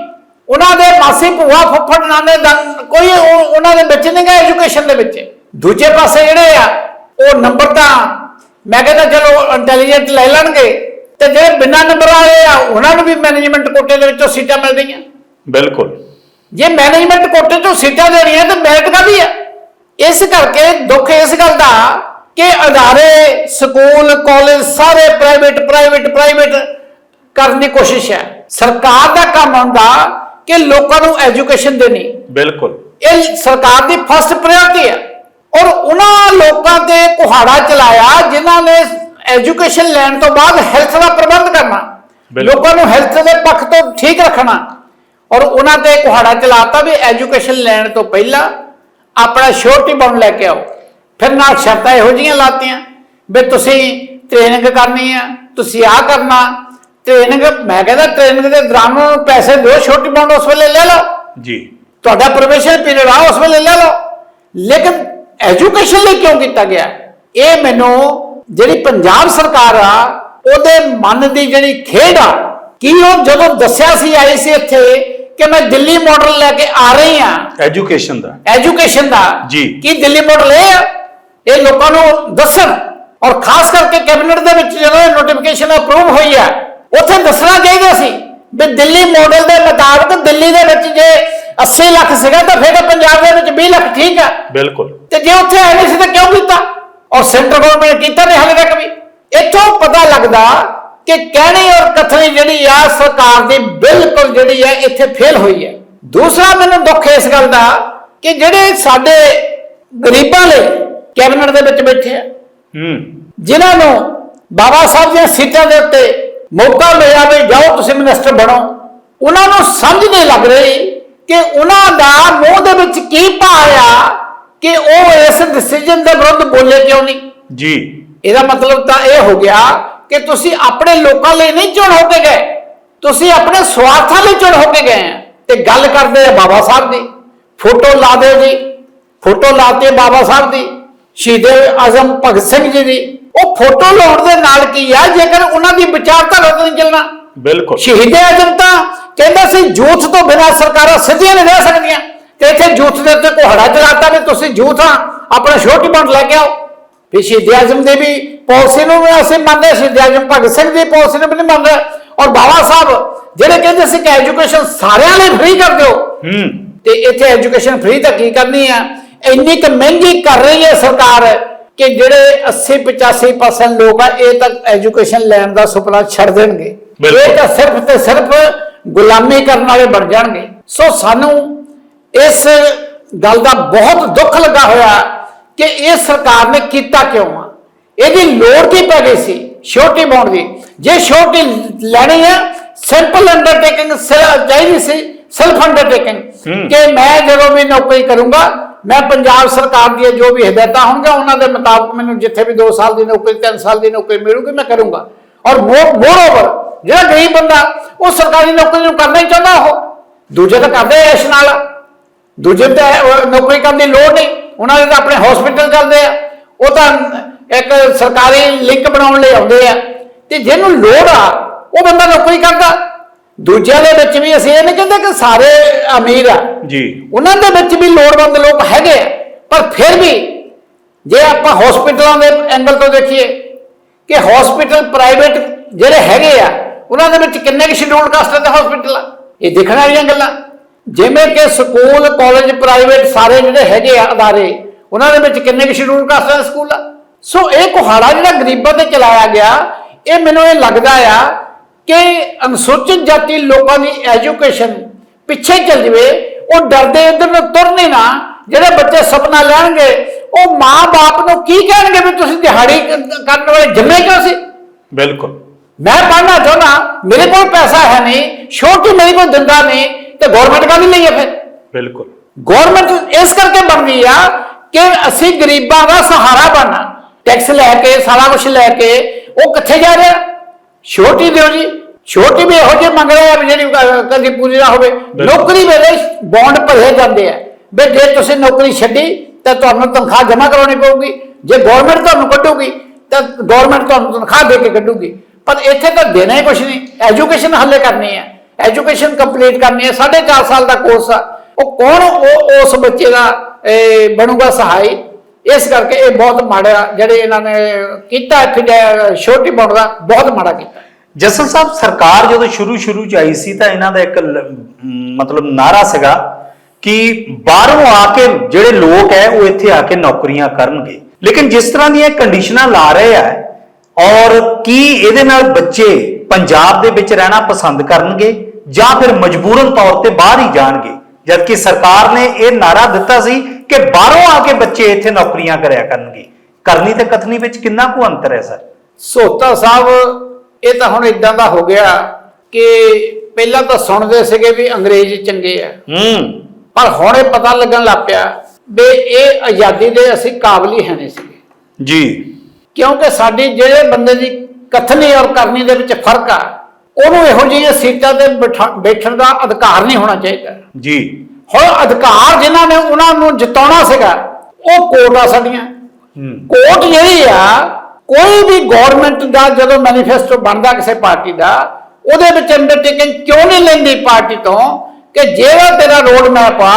ਉਹਨਾਂ ਦੇ ਮਾਸੀ ਭੂਆ ਫੁੱਫੜ ਨਾਨੇ ਦਾ ਕੋਈ ਉਹ- ਉਹਨਾਂ ਦੇ ਵਿੱਚ ਨਹੀਂ ਗਾ ਐਜੂਕੇਸ਼ਨ ਦੇ ਵਿੱਚ। ਦੂਜੇ ਪਾਸੇ ਜਿਹੜੇ ਆ ਉਹ ਨੰਬਰ ਤਾਂ ਮੈਂ ਕਹਿੰਦਾ ਚਲੋ ਇੰਟੈਲੀਜੈਂਟ ਲੈ ਲੈਣਗੇ ਤੇ ਜਿਹੜੇ ਬਿਨਾਂ ਨੰਬਰ ਵਾਲੇ ਆ ਉਹਨਾਂ ਨੂੰ ਵੀ ਮੈਨੇਜਮੈਂਟ ਕੋਟੇ ਦੇ ਵਿੱਚੋਂ ਸੀਟਾਂ ਮਿਲਦੀਆਂ। ਬਿਲਕੁਲ। ਜੇ ਮੈਨੇਜਮੈਂਟ ਕੋਟੇ ਤੋਂ ਸੀਟਾਂ ਦੇਣੀਆਂ ਤਾਂ ਮੈਰਿਟ ਕਾਹਦੀ ਆ? ਇਸ ਕਰਕੇ ਦੁੱਖ ਇਸ ਗੱਲ ਦਾ ਕਿ ਅਦਾਰੇ ਸਕੂਲ ਕਾਲਜ ਸਾਰੇ ਪ੍ਰਾਈਵੇਟ ਪ੍ਰਾਈਵੇਟ ਪ੍ਰਾਈਵੇਟ ਕਰਨ ਦੀ ਕੋਸ਼ਿਸ਼ ਹੈ। ਸਰਕਾਰ ਦਾ ਕੰਮ ਹੁੰਦਾ ਕਿ ਲੋਕਾਂ ਨੂੰ ਐਜੂਕੇਸ਼ਨ ਦੇਣੀ। ਬਿਲਕੁਲ। ਇਹ ਸਰਕਾਰ ਦੀ ਫਸਟ ਪ੍ਰਾਇੋਰਟੀ ਹੈ। ਔਰ ਉਹਨਾਂ ਲੋਕਾਂ ਤੇ ਕੁਹਾੜਾ ਚਲਾਇਆ ਜਿਨ੍ਹਾਂ ਨੇ ਐਜੂਕੇਸ਼ਨ ਲੈਣ ਤੋਂ ਬਾਅਦ ਹੈਲਥ ਦਾ ਪ੍ਰਬੰਧ ਕਰਨਾ। ਲੋਕਾਂ ਨੂੰ ਹੈਲਥ ਦੇ ਪੱਖ ਤੋਂ ਠੀਕ ਰੱਖਣਾ। ਔਰ ਉਹਨਾਂ ਤੇ ਕੁਹਾੜਾ ਚਲਾਤਾ ਵੀ ਐਜੂਕੇਸ਼ਨ ਲੈਣ ਤੋਂ ਪਹਿਲਾਂ ਆਪਣਾ ਸ਼ੋਰਟੀ ਬੌਂਡ ਲੈ ਕੇ ਆਓ। ਫਿਰ ਨਾਲ ਸ਼ਰਤਾਂ ਇਹੋ ਜੀਆਂ ਲਾਤੀਆਂ ਵੀ ਤੁਸੀਂ ਟ੍ਰੇਨਿੰਗ ਕਰਨੀ ਆ ਤੁਸੀਂ ਆ ਕਰਨਾ। ਟ੍ਰੇਨਿੰਗ ਮੈਂ ਕਹਿੰਦਾ ਟ੍ਰੇਨਿੰਗ ਦੇ ਦੌਰਾਨ ਨੂੰ ਪੈਸੇ ਦਿਓ ਛੋਟੀ ਬੌਂਡ ਉਸ ਵੇਲੇ ਲੈ ਲਓ। ਜੀ। ਤੁਹਾਡਾ ਪ੍ਰੋਬੇਸ਼ਨ ਪੀਰੀਅਡ ਆ ਉਸ ਵੇਲੇ ਲੈ ਲਓ। ਲੇਕਿਨ ਐਜੂਕੇਸ਼ਨ ਲਈ ਕਿਉਂ ਕੀਤਾ ਗਿਆ? ਇਹ ਮੈਨੂੰ ਜਿਹੜੀ ਪੰਜਾਬ ਸਰਕਾਰ ਆ ਉਹਦੇ ਮਨ ਦੀ ਜਿਹੜੀ ਖੇਡ ਆ ਕੀ ਉਹ ਜਦੋਂ ਦੱਸਿਆ ਸੀ ਆਈ ਸੀ ਇੱਥੇ ਕਿ ਮੈਂ ਦਿੱਲੀ ਮਾਡਲ ਲੈ ਕੇ ਆ ਰਹੀ ਆ ਐਜੂਕੇਸ਼ਨ ਦਾ। ਐਜੂਕੇਸ਼ਨ ਦਾ। ਜੀ। ਕੀ ਦਿੱਲੀ ਮਾਡਲ ਇਹ ਆ? ਇਹ ਲੋਕਾਂ ਨੂੰ ਦੱਸਣ। ਔਰ ਖਾਸ ਕਰਕੇ ਕੈਬਨਿਟ ਦੇ ਵਿੱਚ ਜਦੋਂ ਨੋਟੀਫਿਕੇਸ਼ਨ ਅਪਰੂਵ ਹੋਈ ਆ ਉੱਥੇ ਦੱਸਣਾ ਚਾਹੀਦਾ ਸੀ ਵੀ ਦਿੱਲੀ ਮਾਡਲ ਦੇ ਮੁਤਾਬਕ ਦਿੱਲੀ ਦੇ ਵਿੱਚ ਜੇ 80 ਲੱਖ ਸੀਗਾ ਤਾਂ ਫਿਰ ਪੰਜਾਬ ਦੇ ਵਿੱਚ 20 ਲੱਖ ਠੀਕ ਆ। ਬਿਲਕੁਲ। ਤੇ ਜੇ ਉੱਥੇ ਹੈ ਨਹੀਂ ਸੀ ਤਾਂ ਕਿਉਂ ਕੀਤਾ? ਔਰ ਸੈਂਟਰ ਗਵਰਨਮੈਂਟ ਕੀਤਾ ਨਹੀਂ ਹਾਲੇ ਤੱਕ ਵੀ। ਇੱਥੋਂ ਪਤਾ ਲੱਗਦਾ ਕਿ ਕਹਿਣੀ ਔਰ ਕਥਨੀ ਜਿਹੜੀ ਆ ਸਰਕਾਰ ਦੀ ਬਿਲਕੁਲ ਜਿਹੜੀ ਹੈ ਇੱਥੇ ਫੇਲ ਹੋਈ ਹੈ। ਦੂਸਰਾ ਮੈਨੂੰ ਦੁੱਖ ਇਸ ਗੱਲ ਦਾ ਕਿ ਜਿਹੜੇ ਸਾਡੇ ਗਰੀਬਾਂ ਲਈ ਕੈਬਨਿਟ ਦੇ ਵਿੱਚ ਬੈਠੇ ਆ ਹੂੰ। ਜਿਨ੍ਹਾਂ ਨੂੰ ਬਾਬਾ ਸਾਹਿਬ ਦੀਆਂ ਸੀਟਾਂ ਦੇ ਉੱਤੇ ਮੌਕਾ ਮਿਲਿਆ ਵੀ ਜਾਓ ਤੁਸੀਂ ਮਿਨਿਸਟਰ ਬਣੋ ਉਹਨਾਂ ਨੂੰ ਸਮਝ ਨਹੀਂ ਲੱਗ ਰਹੀ ਕਿ ਉਹਨਾਂ ਦਾ ਮੂੰਹ ਦੇ ਵਿੱਚ ਕੀ ਭਾਇਆ ਕਿ ਉਹ ਇਸ ਡਿਸੀਜਨ ਦੇ ਵਿਰੁੱਧ ਬੋਲੇ ਕਿਉਂ ਨਹੀਂ। ਜੀ। ਇਹਦਾ ਮਤਲਬ ਤਾਂ ਇਹ ਹੋ ਗਿਆ ਕਿ ਤੁਸੀਂ ਆਪਣੇ ਲੋਕਾਂ ਲਈ ਨਹੀਂ ਚੁਣ ਹੋ ਕੇ ਗਏ। ਤੁਸੀਂ ਆਪਣੇ ਸਵਾਰਥਾਂ ਲਈ ਚੁਣ ਹੋ ਕੇ ਗਏ ਆ। ਤੇ ਗੱਲ ਕਰਦੇ ਆ ਬਾਬਾ ਸਾਹਿਬ ਦੀ। ਫੋਟੋ ਲਾ ਦਿਓ ਜੀ। ਫੋਟੋ ਲਾਤੇ ਬਾਬਾ ਸਾਹਿਬ ਦੀ। ਸ਼ਹੀਦ ਆਜ਼ਮ ਭਗਤ ਸਿੰਘ ਜੀ ਦੀ। ਉਹ ਫੋਟੋ ਲਾਉਣ ਦੇ ਨਾਲ ਕੀ ਆ? ਜੇਕਰ ਉਹਨਾਂ ਦੀ ਵਿਚਾਰਧਾਰਾ ਤੋਂ ਨਹੀਂ ਚੱਲਣਾ। ਬਿਲਕੁਲ। ਸ਼ਹੀਦ ਆਜ਼ਮ ਤਾਂ ਕਹਿੰਦਾ ਸੀ ਯੂਥ ਤੋਂ ਬਿਨਾਂ ਸਰਕਾਰਾਂ ਸਿੱਧੀਆਂ ਨਹੀਂ ਰਹਿ ਸਕਦੀਆਂ। ਤੇ ਇੱਥੇ ਯੂਥ ਦੇ ਉੱਤੇ ਕੋਹੜਾ ਚਲਾਤਾ ਵੀ ਤੁਸੀਂ ਯੂਥ ਆ। ਆਪਣਾ ਛੋਟੀ ਬੰਦ ਲੈ ਕੇ ਆਓ। ਵੀ ਸ਼ਹੀਦ ਆਜ਼ਮ ਦੇ ਵੀ ਪਾਲਿਸੀ ਨੂੰ ਵੀ ਅਸੀਂ ਮੰਨਦੇ ਸ਼ਹੀਦ ਆਜ਼ਮ ਭਗਤ ਸਿੰਘ ਦੀ ਪਾਲਿਸੀ ਨੂੰ ਵੀ ਨਹੀਂ ਮੰਨਦੇ। ਔਰ ਬਾਬਾ ਸਾਹਿਬ ਜਿਹੜੇ ਕਹਿੰਦੇ ਸੀ ਕਿ ਐਜੂਕੇਸ਼ਨ ਸਾਰਿਆਂ ਲਈ ਫ੍ਰੀ ਕਰ ਦਿਓ ਹੂੰ। ਤੇ ਇੱਥੇ ਐਜੂਕੇਸ਼ਨ ਫ੍ਰੀ ਤਾਂ ਕੀ ਕਰਨੀ ਆ? ਇੰਨੀ ਕੁ ਮਹਿੰਗੀ ਕਰ ਰਹੀ ਹੈ ਸਰਕਾਰ ਕਿ ਜਿਹੜੇ 80 85% ਲੋਕ ਆ ਇਹ ਤਾਂ ਐਜੂਕੇਸ਼ਨ ਲੈਣ ਦਾ ਸੁਪਨਾ ਛੱਡ ਦੇਣਗੇ। ਇਹ ਤਾਂ ਸਿਰਫ ਤੇ ਸਿਰਫ ਗੁਲਾਮੀ ਕਰਨ ਵਾਲੇ ਬਣ ਜਾਣਗੇ। ਸੋ ਸਾਨੂੰ ਇਸ ਗੱਲ ਦਾ ਬਹੁਤ ਦੁੱਖ ਲੱਗਾ ਹੋਇਆ ਕਿ ਇਹ ਸਰਕਾਰ ਨੇ ਕੀਤਾ ਕਿਉਂ ਆ? ਇਹਦੀ ਲੋੜ ਕੀ ਪੈ ਗਈ ਸੀ? ਛੋਟੀ ਬੌਂਡ ਦੀ। ਜੇ ਛੋਟੀ ਲੈਣੀ ਹੈ ਸਿੰਪਲ ਅੰਡਰਟੇਕਿੰਗ ਚਾਹੀਦੀ ਸੀ ਸੈਲਫ ਅੰਡਰਟੇਕਿੰਗ। ਕਿ ਮੈਂ ਜਦੋਂ ਵੀ ਨੌਕਰੀ ਕਰੂੰਗਾ ਮੈਂ ਪੰਜਾਬ ਸਰਕਾਰ ਦੀਆਂ ਜੋ ਵੀ ਹਦਾਇਤਾਂ ਹੋਣਗੀਆਂ ਉਹਨਾਂ ਦੇ ਮੁਤਾਬਕ ਮੈਨੂੰ ਜਿੱਥੇ ਵੀ 2 ਸਾਲ ਦੀ ਨੌਕਰੀ 3 ਸਾਲ ਦੀ ਨੌਕਰੀ ਮਿਲੂਗੀ ਮੈਂ ਕਰੂੰਗਾ। ਔਰ ਮੋਰ ਓਵਰ ਜਿਹੜਾ ਗਰੀਬ ਬੰਦਾ ਉਹ ਸਰਕਾਰੀ ਨੌਕਰੀ ਨੂੰ ਕਰਨਾ ਹੀ ਚਾਹੁੰਦਾ ਉਹ। ਦੂਜੇ ਤਾਂ ਕਰਦੇ ਐ ਇਸ ਨਾਲ। ਦੂਜੇ ਤਾਂ ਨੌਕਰੀ ਕਰਨ ਦੀ ਲੋੜ ਨਹੀਂ। ਉਹਨਾਂ ਦੇ ਤਾਂ ਆਪਣੇ ਹਸਪੀਟਲ ਚੱਲਦੇ ਆ। ਉਹ ਤਾਂ ਇੱਕ ਸਰਕਾਰੀ ਲਿੰਕ ਬਣਾਉਣ ਲਈ ਆਉਂਦੇ ਆ। ਤੇ ਜਿਹਨੂੰ ਲੋੜ ਆ ਉਹ ਬੰਦਾ ਨੌਕਰੀ ਕਰਦਾ। ਦੂਜਿਆਂ ਦੇ ਵਿੱਚ ਵੀ ਅਸੀਂ ਇਹ ਨਹੀਂ ਕਹਿੰਦੇ ਕਿ ਸਾਰੇ ਅਮੀਰ ਆ। ਜੀ। ਉਹਨਾਂ ਦੇ ਵਿੱਚ ਵੀ ਲੋੜਵੰਦ ਲੋਕ ਹੈਗੇ ਆ। ਪਰ ਫਿਰ ਵੀ ਜੇ ਆਪਾਂ ਹਸਪੀਟਲਾਂ ਦੇ ਐਂਗਲ ਤੋਂ ਦੇਖੀਏ ਕਿ ਹਸਪੀਟਲ ਪ੍ਰਾਈਵੇਟ ਜਿਹੜੇ ਹੈਗੇ ਆ ਉਹਨਾਂ ਦੇ ਵਿੱਚ ਕਿੰਨੇ ਕੁ ਸ਼ਡਿਊਲ ਕਾਸਟ ਦੇ ਹਸਪੀਟਲ ਆ? ਇਹ ਦੇਖਣ ਵਾਲੀਆਂ ਗੱਲਾਂ। ਜਿਵੇਂ ਕਿ ਸਕੂਲ ਕਾਲਜ ਪ੍ਰਾਈਵੇਟ ਸਾਰੇ ਜਿਹੜੇ ਹੈਗੇ ਆ ਅਦਾਰੇ ਉਹਨਾਂ ਦੇ ਵਿੱਚ ਕਿੰਨੇ ਕੁ ਸ਼ਡਿਊਲ ਕਾਸਟ ਦੇ ਸਕੂਲ? ਆ ਸੋ ਇਹ ਕੁਹਾੜਾ ਜਿਹੜਾ ਗਰੀਬਾਂ ਤੇ ਚਲਾਇਆ ਗਿਆ ਇਹ ਮੈਨੂੰ ਇਹ ਲੱਗਦਾ ਆ ਕਿ ਅਨੁਸੂਚਿਤ ਜਾਤੀ ਲੋਕਾਂ ਦੀ ਐਜੂਕੇਸ਼ਨ ਪਿੱਛੇ ਚੱਲ ਜਵੇ ਉਹ ਡਰਦੇ ਇਧਰ ਨੂੰ ਤੁਰਨੇ ਨਾ ਜਿਹੜੇ ਬੱਚੇ ਸੁਪਨਾ ਲੈਣਗੇ ਉਹ ਮਾਂ-ਬਾਪ ਨੂੰ ਕੀ ਕਹਿਣਗੇ ਵੀ ਤੁਸੀਂ ਦਿਹਾੜੀ ਕਰਨ ਵਾਲੇ ਜੰਮੇ ਕਿਉਂ ਸੀ? ਬਿਲਕੁਲ। ਮੈਂ ਪੜ੍ਹਨਾ ਚਾਹੁੰਦਾ ਮੇਰੇ ਕੋਲ ਪੈਸਾ ਹੈ ਨਹੀਂ ਛੋਟੀ ਮੇਰੇ ਕੋਲ ਦਿੰਦਾ ਨਹੀਂ ਤੇ ਗਵਰਨਮੈਂਟ ਕਾ ਨਹੀਂ ਲਈਏ ਫਿਰ? ਬਿਲਕੁਲ। ਗਵਰਨਮੈਂਟ ਇਸ ਕਰਕੇ ਬਣਦੀ ਆ ਕਿ ਅਸੀਂ ਗਰੀਬਾਂ ਦਾ ਸਹਾਰਾ ਬਣਨਾ। ਟੈਕਸ ਲੈ ਕੇ ਸਾਰਾ ਕੁਝ ਲੈ ਕੇ ਉਹ ਕਿੱਥੇ ਜਾ ਰਿਹਾ? ਛੋਟੀ ਦਿਓ ਜੀ। ਛੋਟੀ ਵੀ ਇਹੋ ਜਿਹੀ ਮੰਗ ਰਹੇ ਆ ਵੀ ਜਿਹੜੀ ਕਦੀ ਪੂਰੀ ਨਾ ਹੋਵੇ। ਨੌਕਰੀ ਵੇਲੇ ਬੌਂਡ ਭਰੇ ਜਾਂਦੇ ਆ। ਵੀ ਜੇ ਤੁਸੀਂ ਨੌਕਰੀ ਛੱਡੀ ਤਾਂ ਤੁਹਾਨੂੰ ਤਨਖਾਹ ਜਮ੍ਹਾਂ ਕਰਾਉਣੀ ਪਊਗੀ। ਜੇ ਗਵਰਨਮੈਂਟ ਤੁਹਾਨੂੰ ਕੱਢੂਗੀ ਤਾਂ ਗਵਰਨਮੈਂਟ ਤੁਹਾਨੂੰ ਤਨਖਾਹ ਦੇ ਕੇ ਕੱਢੂਗੀ। ਪਰ ਇੱਥੇ ਤਾਂ ਦੇਣਾ ਹੀ ਕੁਝ ਨਹੀਂ। ਐਜੂਕੇਸ਼ਨ ਹੱਲੇ ਕਰਨੀ ਹੈ ਐਜੂਕੇਸ਼ਨ ਕੰਪਲੀਟ ਕਰਨੀ ਹੈ 4.5 ਸਾਲ ਦਾ ਕੋਰਸ ਆ। ਉਹ ਕੌਣ ਉਹ ਉਸ ਬੱਚੇ ਦਾ ਇਹ, ਬਣੂਗਾ ਸਹਾਈ? ਇਸ ਕਰਕੇ ਇਹ ਬਹੁਤ ਮਾੜਾ ਜਿਹੜੇ ਇਹਨਾਂ ਨੇ ਕੀਤਾ ਇੱਥੇ ਛੋਟੀ ਬੌਂਡ ਦਾ ਬਹੁਤ ਮਾੜਾ ਕੀਤਾ। ਜਸਨ ਸਾਹਿਬ ਸਰਕਾਰ ਜਦੋਂ ਸ਼ੁਰੂ ਸ਼ੁਰੂ ਚ ਆਈ ਸੀ ਤਾਂ ਇਹਨਾਂ ਦਾ ਇੱਕ ਮਤਲਬ ਨਾਰਾ ਸੀਗਾ ਕਿ ਬਾਹਰੋਂ ਆ ਕੇ ਜਿਹੜੇ ਲੋਕ ਹੈ ਉਹ ਇੱਥੇ ਆ ਕੇ ਨੌਕਰੀਆਂ ਕਰਨਗੇ। ਲੇਕਿਨ ਜਿਸ ਤਰ੍ਹਾਂ ਦੀਆਂ ਕੰਡੀਸ਼ਨਾਂ ਲਾ ਰਹੇ ਆ ਔਰ ਕੀ ਇਹਦੇ ਨਾਲ ਬੱਚੇ ਪੰਜਾਬ ਦੇ ਵਿੱਚ ਰਹਿਣਾ ਪਸੰਦ ਕਰਨਗੇ ਜਾਂ ਫਿਰ ਮਜਬੂਰਨ ਤੌਰ ਤੇ ਬਾਹਰ ਹੀ ਜਾਣਗੇ। ਜਦਕਿ ਸਰਕਾਰ ਨੇ ਇਹ ਨਾਰਾ ਦਿੱਤਾ ਸੀ ਕਿ ਬਾਹਰੋਂ ਆ ਕੇ ਬੱਚੇ ਇੱਥੇ ਨੌਕਰੀਆਂ ਕਰਿਆ ਕਰਨਗੇ। ਕਰਨੀ ਤੇ ਕਥਨੀ ਵਿੱਚ ਕਿੰਨਾ ਕੁ ਅੰਤਰ ਹੈ ਸਰ? ਸੋਤਾ ਸਾਹਿਬ ਇਹ ਤਾਂ ਹੁਣ ਇਦਾਂ ਦਾ ਹੋ ਗਿਆ ਕਿ ਪਹਿਲਾਂ ਤਾਂ ਸੁਣਦੇ ਸੀਗੇ ਵੀ ਅੰਗਰੇਜ਼ ਚੰਗੇ ਆ। ਹੂੰ। ਪਰ ਹੁਣ ਇਹ ਪਤਾ ਲੱਗਣ ਲੱਗ ਪਿਆ ਵੀ ਇਹ ਆਜ਼ਾਦੀ ਦੇ ਅਸੀਂ ਕਾਬਲ ਹੀ ਹੈ ਨਹੀਂ ਸੀਗੇ। ਜੀ। ਕਿਉਂਕਿ ਸਾਡੀ ਜਿਹੜੇ ਬੰਦੇ ਦੀ ਕਥਨੀ ਔਰ ਕਰਨੀ ਦੇ ਵਿੱਚ ਫ਼ਰਕ ਆ ਉਹਨੂੰ ਇਹੋ ਜਿਹੀਆਂ ਸੀਟਾਂ ਤੇ ਬਿਠਾ- ਬੈਠਣ ਦਾ ਅਧਿਕਾਰ ਨਹੀਂ ਹੋਣਾ ਚਾਹੀਦਾ। ਜੀ। ਹੁਣ ਅਧਿਕਾਰ ਜਿਨ੍ਹਾਂ ਨੇ ਉਹਨਾਂ ਨੂੰ ਜਿਤਾਉਣਾ ਸੀਗਾ ਉਹ ਕੋਰਟ ਆ ਸਾਡੀਆਂ ਕੋਰਟ ਜਿਹੜੀ ਆ ਕੋਈ ਵੀ ਗਵਰਨਮੈਂਟ ਦਾ ਜਦੋਂ ਮੈਨੀਫੈਸਟੋ ਬਣਦਾ ਕਿਸੇ ਪਾਰਟੀ ਦਾ ਉਹਦੇ ਵਿੱਚ ਅੰਡਰਟੇਕਿੰਗ ਕਿਉਂ ਨਹੀਂ ਲੈਂਦੀ ਪਾਰਟੀ ਤੋਂ ਕਿ ਜਿਹੜਾ ਤੇਰਾ ਰੋਡ ਮੈਪ ਆ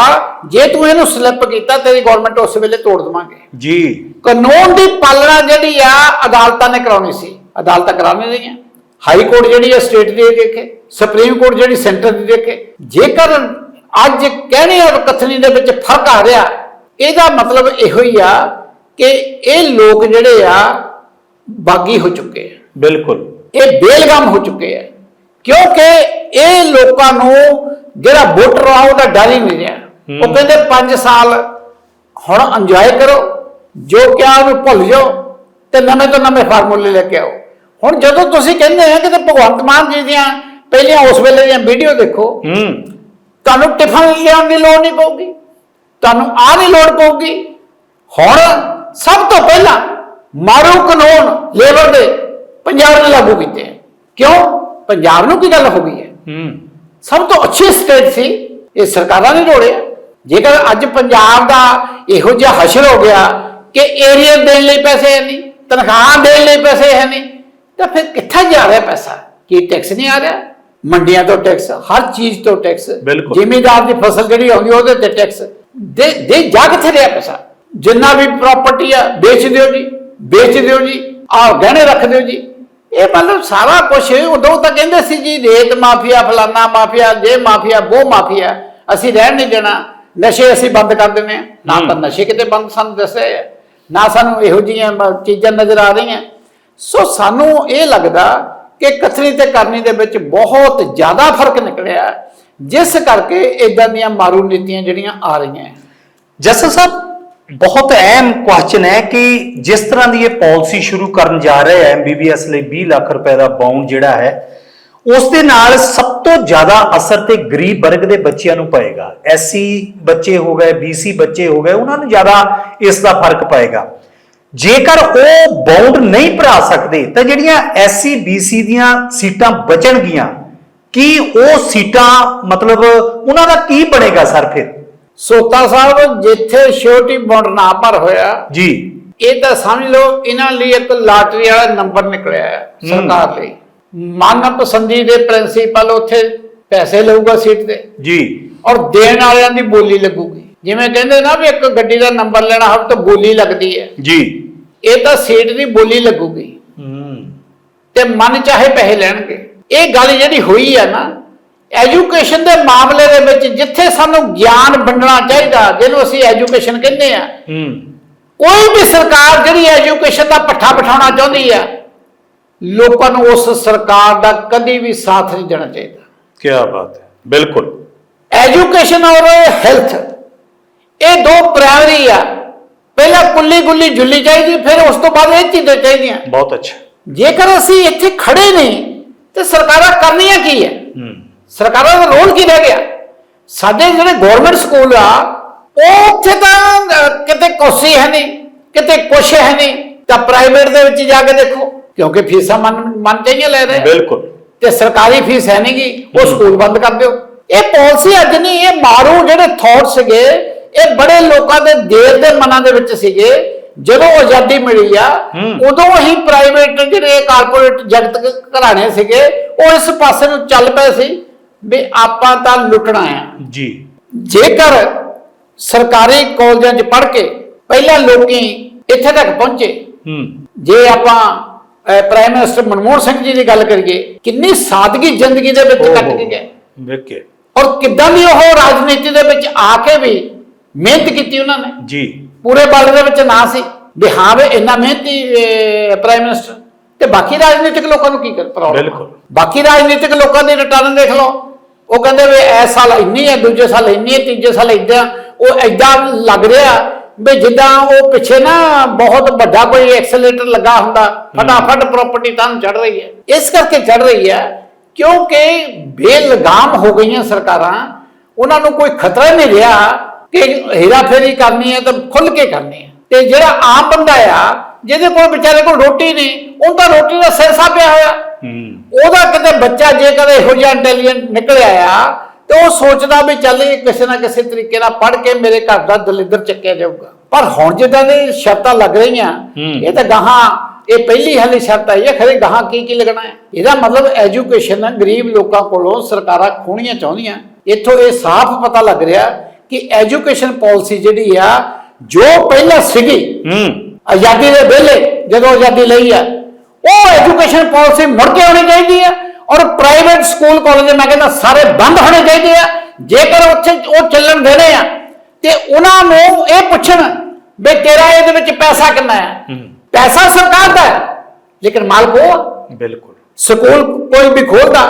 ਜੇ ਤੂੰ ਇਹਨੂੰ ਸਲਿੱਪ ਕੀਤਾ ਤੇਰੀ ਗਵਰਨਮੈਂਟ ਉਸ ਵੇਲੇ ਤੋੜ ਦੇਵਾਂਗੇ। ਜੀ। ਕਾਨੂੰਨ ਦੀ ਪਾਲਣਾ ਜਿਹੜੀ ਆ ਅਦਾਲਤਾਂ ਨੇ ਕਰਾਉਣੀ ਸੀ। ਅਦਾਲਤਾਂ ਕਰਾਉਣੀ ਰਹੀਆਂ। ਹਾਈ ਕੋਰਟ ਜਿਹੜੀ ਹੈ ਸਟੇਟ ਦੀ ਦੇਖੇ ਸੁਪਰੀਮ ਕੋਰਟ ਜਿਹੜੀ ਸੈਂਟਰ ਦੀ ਦੇਖੇ ਜੇਕਰ ਅੱਜ ਕਹਿਣੇ ਔਰ ਕਥਨੀ ਦੇ ਵਿੱਚ ਫ਼ਰਕ ਆ ਰਿਹਾ ਇਹਦਾ ਮਤਲਬ ਇਹੋ ਹੀ ਆ ਕਿ ਇਹ ਲੋਕ ਜਿਹੜੇ ਆ ਬਾਗੀ ਹੋ ਚੁੱਕੇ ਆ। ਬਿਲਕੁਲ। ਇਹ ਬੇਲਗਮ ਹੋ ਚੁੱਕੇ ਆ। ਕਿਉਂਕਿ ਇਹ ਲੋਕਾਂ ਨੂੰ ਜਿਹੜਾ ਵੋਟਰ ਆ ਉਹਦਾ ਡਰ ਹੀ ਨਹੀਂ ਰਿਹਾ। ਉਹ ਕਹਿੰਦੇ 5 ਸਾਲ ਹੁਣ ਇੰਜੋਏ ਕਰੋ ਜੋ ਕਿਹਾ ਉਹਨੂੰ ਭੁੱਲ ਜਾਓ ਤੇ ਨਵੇਂ ਤੋਂ ਨਵੇਂ ਫਾਰਮੂਲੇ ਲੈ ਕੇ ਆਓ। ਹੁਣ ਜਦੋਂ ਤੁਸੀਂ ਕਹਿੰਦੇ ਆ ਕਿ ਤੇ ਭਗਵੰਤ ਮਾਨ ਜੀ ਦੀਆਂ ਪਹਿਲੀਆਂ ਉਸ ਵੇਲੇ ਦੀਆਂ ਵੀਡੀਓ ਦੇਖੋ ਹੂੰ। ਤੁਹਾਨੂੰ ਟਿਫਨ ਲਿਆਉਣ ਦੀ ਲੋੜ ਨਹੀਂ ਪਊਗੀ ਤੁਹਾਨੂੰ ਆਹ ਦੀ ਲੋੜ ਪਊਗੀ। ਹੁਣ ਸਭ ਤੋਂ ਪਹਿਲਾਂ ਮਾਰੂ ਕਾਨੂੰਨ ਲੇਬਰ ਦੇ ਪੰਜਾਬ ਨੇ ਲਾਗੂ ਕੀਤੇ। ਕਿਉਂ? ਪੰਜਾਬ ਨੂੰ ਕੀ ਗੱਲ ਹੋ ਗਈ ਹੈ? ਹੂੰ। ਸਭ ਤੋਂ ਅੱਛੀ ਸਟੇਟ ਸੀ ਇਹ ਸਰਕਾਰਾਂ ਨੇ ਰੋੜਿਆ ਜੇਕਰ ਅੱਜ ਪੰਜਾਬ ਦਾ ਇਹੋ ਜਿਹਾ ਹਸ਼ਰ ਹੋ ਗਿਆ ਕਿ ਏਰੀਆ ਦੇਣ ਲਈ ਪੈਸੇ ਹੈ ਨਹੀਂ ਤਨਖਾਹ ਦੇਣ ਲਈ ਪੈਸੇ ਹੈ ਨਹੀਂ ਤਾਂ ਫਿਰ ਕਿੱਥੇ ਜਾ ਰਿਹਾ ਪੈਸਾ? ਕੀ ਟੈਕਸ ਨਹੀਂ ਆ ਰਿਹਾ? ਮੰਡੀਆਂ ਤੋਂ ਟੈਕਸ ਹਰ ਚੀਜ਼ ਤੋਂ ਟੈਕਸ। ਜ਼ਿਮੀਦਾਰ ਦੀ ਫਸਲ ਜਿਹੜੀ ਆਉਂਦੀ ਉਹਦੇ ਤੇ ਟੈਕਸ ਦੇ ਦੇ ਜਾ ਕਿੱਥੇ ਰਿਹਾ ਪੈਸਾ? ਜਿੰਨਾ ਵੀ ਪ੍ਰਾਪਰਟੀ ਆ ਵੇਚ ਦਿਓ ਜੀ ਵੇਚ ਦਿਓ ਜੀ ਆ ਗਹਿਣੇ ਰੱਖ ਦਿਓ ਜੀ। ਇਹ ਮਤਲਬ ਸਾਰਾ ਕੁਝ ਉਦੋਂ ਤਾਂ ਕਹਿੰਦੇ ਸੀ ਜੀ ਰੇਤ ਮਾਫੀਆ ਫਲਾਨਾ ਮਾਫੀਆ ਜੇ ਮਾਫੀਆ ਉਹ ਮਾਫੀਆ। ਅਸੀਂ ਰਹਿਣ ਨਹੀਂ ਦੇਣਾ। ਨਸ਼ੇ ਅਸੀਂ ਬੰਦ ਕਰ ਹਾਂ। ਨਾ। ਤਾਂ ਨਸ਼ੇ ਕਿਤੇ ਬੰਦ ਸਾਨੂੰ ਦੱਸੇ ਆ, ਨਾ ਸਾਨੂੰ ਇਹੋ ਜਿਹੀਆਂ ਚੀਜ਼ਾਂ ਨਜ਼ਰ ਆ ਰਹੀਆਂ। ਸੋ ਸਾਨੂੰ ਇਹ ਲੱਗਦਾ ਕਿ ਕਥਨੀ ਤੇ ਕਰਨੀ ਦੇ ਵਿੱਚ ਬਹੁਤ ਜ਼ਿਆਦਾ ਫ਼ਰਕ ਨਿਕਲਿਆ ਜਿਸ ਕਰਕੇ ਇਦਾਂ ਦੀਆਂ ਮਾਰੂ ਨੀਤੀਆਂ ਜਿਹੜੀਆਂ ਆ ਰਹੀਆਂ ਜਸਨ ਸਾਹਿਬ, ਬਹੁਤ ਅਹਿਮ ਕੁਐਸਚਨ ਹੈ ਕਿ ਜਿਸ ਤਰ੍ਹਾਂ ਦੀ ਇਹ ਪਾਲਿਸੀ ਸ਼ੁਰੂ ਕਰਨ ਜਾ ਰਹੇ ਹੈ ਐਮਬੀਬੀਐਸ ਲਈ 20 ਲੱਖ ਰੁਪਏ ਦਾ ਬਾਉਂਡ ਜਿਹੜਾ ਹੈ, ਉਸ ਦੇ ਨਾਲ ਸਭ ਤੋਂ ਜ਼ਿਆਦਾ ਅਸਰ ਤੇ ਗਰੀਬ ਵਰਗ ਦੇ ਬੱਚਿਆਂ ਨੂੰ ਪਏਗਾ। ਐਸਸੀ ਬੱਚੇ ਹੋ ਗਏ, ਬੀਸੀ ਬੱਚੇ ਹੋ ਗਏ, ਉਹਨਾਂ ਨੂੰ ਜ਼ਿਆਦਾ ਇਸ ਦਾ ਫ਼ਰਕ ਪਏਗਾ। ਜੇਕਰ ਉਹ ਬਾਉਂਡ ਨਹੀਂ ਭਰਾ ਸਕਦੇ ਤਾਂ ਜਿਹੜੀਆਂ ਐਸਸੀ ਬੀਸੀ ਦੀਆਂ ਸੀਟਾਂ ਬਚਣਗੀਆਂ ਕੀ ਉਹ ਸੀਟਾਂ ਮਤਲਬ ਉਹਨਾਂ ਦਾ ਕੀ ਬਣੇਗਾ ਸਰ ਫਿਰ? ਸੋਤਾ ਸਾਹਿਬ ਜਿੱਥੇ ਸ਼ਿਓਰਟੀ ਬੌਂਡ ਨਾ ਭਰ ਹੋਇਆ ਜੀ। ਇਹ ਤਾਂ ਸਮਝ ਲਓ ਇਹਨਾਂ ਲਈ ਇੱਕ ਲਾਟਰੀ ਵਾਲਾ ਨੰਬਰ ਨਿਕਲਿਆ ਹੈ। ਸਰਕਾਰ ਲਈ। ਮਨ ਪਸੰਦੀ ਦੇ ਪ੍ਰਿੰਸੀਪਲ ਉੱਥੇ ਪੈਸੇ ਲਊਗਾ ਸੀਟ ਤੇ। ਜੀ। ਔਰ ਦੇਣ ਵਾਲਿਆਂ ਦੀ ਬੋਲੀ ਲੱਗੂਗੀ। ਜਿਵੇਂ ਕਹਿੰਦੇ ਨਾ ਵੀ ਇੱਕ ਗੱਡੀ ਦਾ ਨੰਬਰ ਲੈਣਾ ਹਰ ਤਾਂ ਬੋਲੀ ਲੱਗਦੀ ਹੈ। ਜੀ। ਇਹ ਤਾਂ ਸੀਟ ਦੀ ਬੋਲੀ ਲੱਗੂਗੀ। ਹੂੰ। ਤੇ ਮਨ ਚਾਹੇ ਪੈਸੇ ਲੈਣਗੇ। ਇਹ ਗੱਲ ਜਿਹੜੀ ਹੋਈ ਹੈ ਨਾ ਐਜੂਕੇਸ਼ਨ ਦੇ ਮਾਮਲੇ ਦੇ ਵਿੱਚ ਜਿੱਥੇ ਸਾਨੂੰ ਗਿਆਨ ਵੰਡਣਾ ਚਾਹੀਦਾ ਜਿਹਨੂੰ ਅਸੀਂ ਐਜੂਕੇਸ਼ਨ ਕਹਿੰਦੇ ਆ ਹੂੰ। ਕੋਈ ਵੀ ਸਰਕਾਰ ਜਿਹੜੀ ਐਜੂਕੇਸ਼ਨ ਦਾ ਪੱਠਾ ਬਿਠਾਉਣਾ ਚਾਹੁੰਦੀ ਆ ਲੋਕਾਂ ਨੂੰ ਉਸ ਸਰਕਾਰ ਦਾ ਕਦੀ ਵੀ ਸਾਥ ਨਹੀਂ ਦੇਣਾ ਚਾਹੀਦਾ। ਕੀ ਬਾਤ ਹੈ। ਬਿਲਕੁਲ। ਐਜੂਕੇਸ਼ਨ ਔਰ ਹੈਲਥ ਇਹ ਦੋ ਪ੍ਰਾਇਮਰੀ ਆ। ਪਹਿਲਾਂ ਕੁੱਲੀ ਗੁੱਲੀ ਜੁੱਲੀ ਚਾਹੀਦੀ ਫਿਰ ਉਸ ਤੋਂ ਬਾਅਦ ਇਹ ਚੀਜ਼ਾਂ ਚਾਹੀਦੀਆਂ। ਬਹੁਤ ਅੱਛਾ। ਜੇਕਰ ਅਸੀਂ ਇੱਥੇ ਖੜੇ ਨਹੀਂ ਤੇ ਸਰਕਾਰਾਂ ਕਰਨੀਆਂ ਕੀ ਹੈ। ਸਰਕਾਰਾਂ ਦਾ ਰੋਲ ਕੀ ਰਹਿ ਗਿਆ? ਸਾਡੇ ਜਿਹੜੇ ਗਵਰਨਮੈਂਟ ਸਕੂਲ ਆ ਉਹ ਉੱਥੇ ਤਾਂ ਕਿਤੇ ਕੋਸੀ ਹੈ ਨਹੀਂ ਕਿਤੇ ਕੁਛ ਹੈ ਨਹੀਂ। ਤਾਂ ਪ੍ਰਾਈਵੇਟ ਦੇ ਵਿੱਚ ਜਾ ਕੇ ਦੇਖੋ ਕਿਉਂਕਿ ਫੀਸਾਂ ਮਨ ਮਨ ਚਾਹੀਏ ਲੈ ਰਹੇ। ਬਿਲਕੁਲ। ਤੇ ਸਰਕਾਰੀ ਫੀਸ ਹੈ ਨਹੀਂਗੀ ਉਹ ਸਕੂਲ ਬੰਦ ਕਰ ਦਿਓ। ਇਹ ਪਾਲਿਸੀ ਅੱਜ ਨਹੀਂ ਇਹ ਮਾਰੂ ਜਿਹੜੇ ਥੌਟ ਸੀਗੇ ਇਹ ਬੜੇ ਲੋਕਾਂ ਦੇ ਦੇਰ ਦੇ ਮਨਾਂ ਦੇ ਵਿੱਚ ਸੀਗੇ। ਜਦੋਂ ਆਜ਼ਾਦੀ ਮਿਲੀ ਆ। ਉਦੋਂ ਹੀ ਪ੍ਰਾਈਵੇਟ ਜਿਹੜੇ ਕਾਰਪੋਰੇਟ ਜਗਤ ਘਰਾਣੇ ਸੀਗੇ ਉਹ ਇਸ ਪਾਸੇ ਨੂੰ ਚੱਲ ਪਏ ਸੀ ਵੀ ਆਪਾਂ ਤਾਂ ਲੁੱਟਣਾ ਆ। ਜੀ। ਜੇਕਰ ਸਰਕਾਰੀ ਕਾਲਜਾਂ 'ਚ ਪੜ੍ਹ ਕੇ ਪਹਿਲਾਂ ਲੋਕੀ ਇੱਥੇ ਤੱਕ ਪਹੁੰਚੇ ਜੇ ਆਪਾਂ ਪ੍ਰਾਈਮ ਮਿਨਿਸਟਰ ਮਨਮੋਹਨ ਸਿੰਘ ਜੀ ਦੀ ਗੱਲ ਕਰੀਏ ਕਿੰਨੀ ਸਾਦਗੀ ਜ਼ਿੰਦਗੀ ਦੇ ਵਿੱਚ ਕੱਟ ਕੇ ਗਏ। ਵੇਖੇ। ਔਰ ਕਿੱਦਾਂ ਦੀ ਉਹ ਰਾਜਨੀਤੀ ਦੇ ਵਿੱਚ ਆ ਕੇ ਵੀ ਮਿਹਨਤ ਕੀਤੀ ਉਹਨਾਂ ਨੇ। ਜੀ। ਪੂਰੇ ਬਲ ਦੇ ਵਿੱਚ ਨਾ ਸੀ ਵੀ ਹਾਂ ਵੀ ਇੰਨਾ ਮਿਹਨਤੀ ਪ੍ਰਾਈਮ ਮਿਨਿਸਟਰ ਤੇ ਬਾਕੀ ਰਾਜਨੀਤਿਕ ਲੋਕਾਂ ਨੂੰ ਕੀ ਕਰ ਪ੍ਰੋਬਲਮ ਬਿਲਕੁਲ। ਬਾਕੀ ਰਾਜਨੀਤਿਕ ਲੋਕਾਂ ਦੀ ਰਿਟਰਨ ਦੇਖ ਲਓ। ਉਹ ਕਹਿੰਦੇ ਵੀ ਇਸ ਸਾਲ ਇੰਨੀ ਹੈ ਦੂਜੇ ਸਾਲ ਇੰਨੀ ਹੈ ਤੀਜੇ ਸਾਲ ਇਦਾਂ ਉਹ ਐਦਾਂ ਲੱਗ ਰਿਹਾ ਵੀ ਜਿੱਦਾਂ ਉਹ ਪਿੱਛੇ ਨਾ ਬਹੁਤ ਵੱਡਾ ਕੋਈ ਐਕਸਲੇਟਰ ਲੱਗਾ ਹੁੰਦਾ। ਫਟਾਫਟ ਪ੍ਰਾਪਰਟੀ ਤਾਂ ਚੜ ਰਹੀ ਹੈ। ਇਸ ਕਰਕੇ ਚੜ ਰਹੀ ਹੈ ਕਿਉਂਕਿ ਬੇਲਗਾਮ ਹੋ ਗਈਆਂ ਸਰਕਾਰਾਂ। ਉਹਨਾਂ ਨੂੰ ਕੋਈ ਖਤਰਾ ਨਹੀਂ ਰਿਹਾ ਕਿ ਹੇਰਾਫੇਰੀ ਕਰਨੀ ਹੈ ਤਾਂ ਖੁੱਲ ਕੇ ਕਰਨੀ ਹੈ। ਤੇ ਜਿਹੜਾ ਆਮ ਬੰਦਾ ਆ ਜਿਹਦੇ ਕੋਲ ਵਿਚਾਰੇ ਕੋਲ ਰੋਟੀ ਨਹੀਂ ਉਹ ਤਾਂ ਰੋਟੀ ਦਾ ਸਿਰ ਸਾਪਿਆ ਹੋਇਆ। ਹੂੰ। ਉਹਦਾ ਕਿਤੇ ਬੱਚਾ ਜੇ ਕਦੇ ਇਹੋ ਜਿਹਾ ਇੰਟੈਲੀਜੈਂਟ ਨਿਕਲਿਆ ਆ ਤੇ ਉਹ ਸੋਚਦਾ ਵੀ ਚੱਲ ਇਹ ਕਿਸੇ ਨਾ ਕਿਸੇ ਤਰੀਕੇ ਨਾਲ ਪੜ੍ਹ ਕੇ ਮੇਰੇ ਘਰ ਦਾ ਦਲਿੱਦਰ ਚੱਕਿਆ ਜਾਊਗਾ। ਪਰ ਹੁਣ ਜਿੱਦਾਂ ਦੀ ਸ਼ਰਤਾਂ ਲੱਗ ਰਹੀਆਂ। ਇਹ ਤਾਂ ਗਾਹਾਂ ਇਹ ਪਹਿਲੀ ਹਾਲੀ ਸ਼ਰਤ ਆਈ ਹੈ ਖਰੇ ਗਾਹਾਂ ਕੀ ਕੀ ਲੱਗਣਾ ਹੈ? ਇਹਦਾ ਮਤਲਬ ਐਜੂਕੇਸ਼ਨ ਗਰੀਬ ਲੋਕਾਂ ਕੋਲੋਂ ਸਰਕਾਰਾਂ ਖੋਣੀਆਂ ਚਾਹੁੰਦੀਆਂ। ਇੱਥੋਂ ਇਹ ਸਾਫ਼ ਪਤਾ ਲੱਗ ਰਿਹਾ ਕਿ ਐਜੂਕੇਸ਼ਨ ਪਾਲਿਸੀ ਜਿਹੜੀ ਆ ਜੋ ਪਹਿਲਾਂ ਸੀਗੀ ਹੂੰ। ਆਜ਼ਾਦੀ ਦੇ ਵੇਲੇ ਜਦੋਂ ਆਜ਼ਾਦੀ ਲਈ ਆ ਉਹ ਐਜੂਕੇਸ਼ਨ ਪਾਲਿਸੀ ਮੁੜ ਕੇ ਆਉਣੀ ਚਾਹੀਦੀ ਆ ਔਰ ਪ੍ਰਾਈਵੇਟ ਸਕੂਲ ਕਾਲਜ ਮੈਂ ਕਹਿੰਦਾ ਸਾਰੇ ਬੰਦ ਹੋਣੇ ਚਾਹੀਦੇ ਆ। ਜੇਕਰ ਉੱਥੇ ਉਹ ਚੱਲਣ ਦੇਣੇ ਆ ਤੇ ਉਹਨਾਂ ਨੂੰ ਇਹ ਪੁੱਛਣ ਵੀ ਤੇਰਾ ਇਹਦੇ ਵਿੱਚ ਪੈਸਾ ਕਿੰਨਾ ਹੈ। ਪੈਸਾ ਸਰਕਾਰ ਦਾ ਹੈ ਲੇਕਿਨ ਮਾਲਕ ਉਹ ਬਿਲਕੁਲ। ਸਕੂਲ ਕੋਈ ਵੀ ਖੋਲਦਾ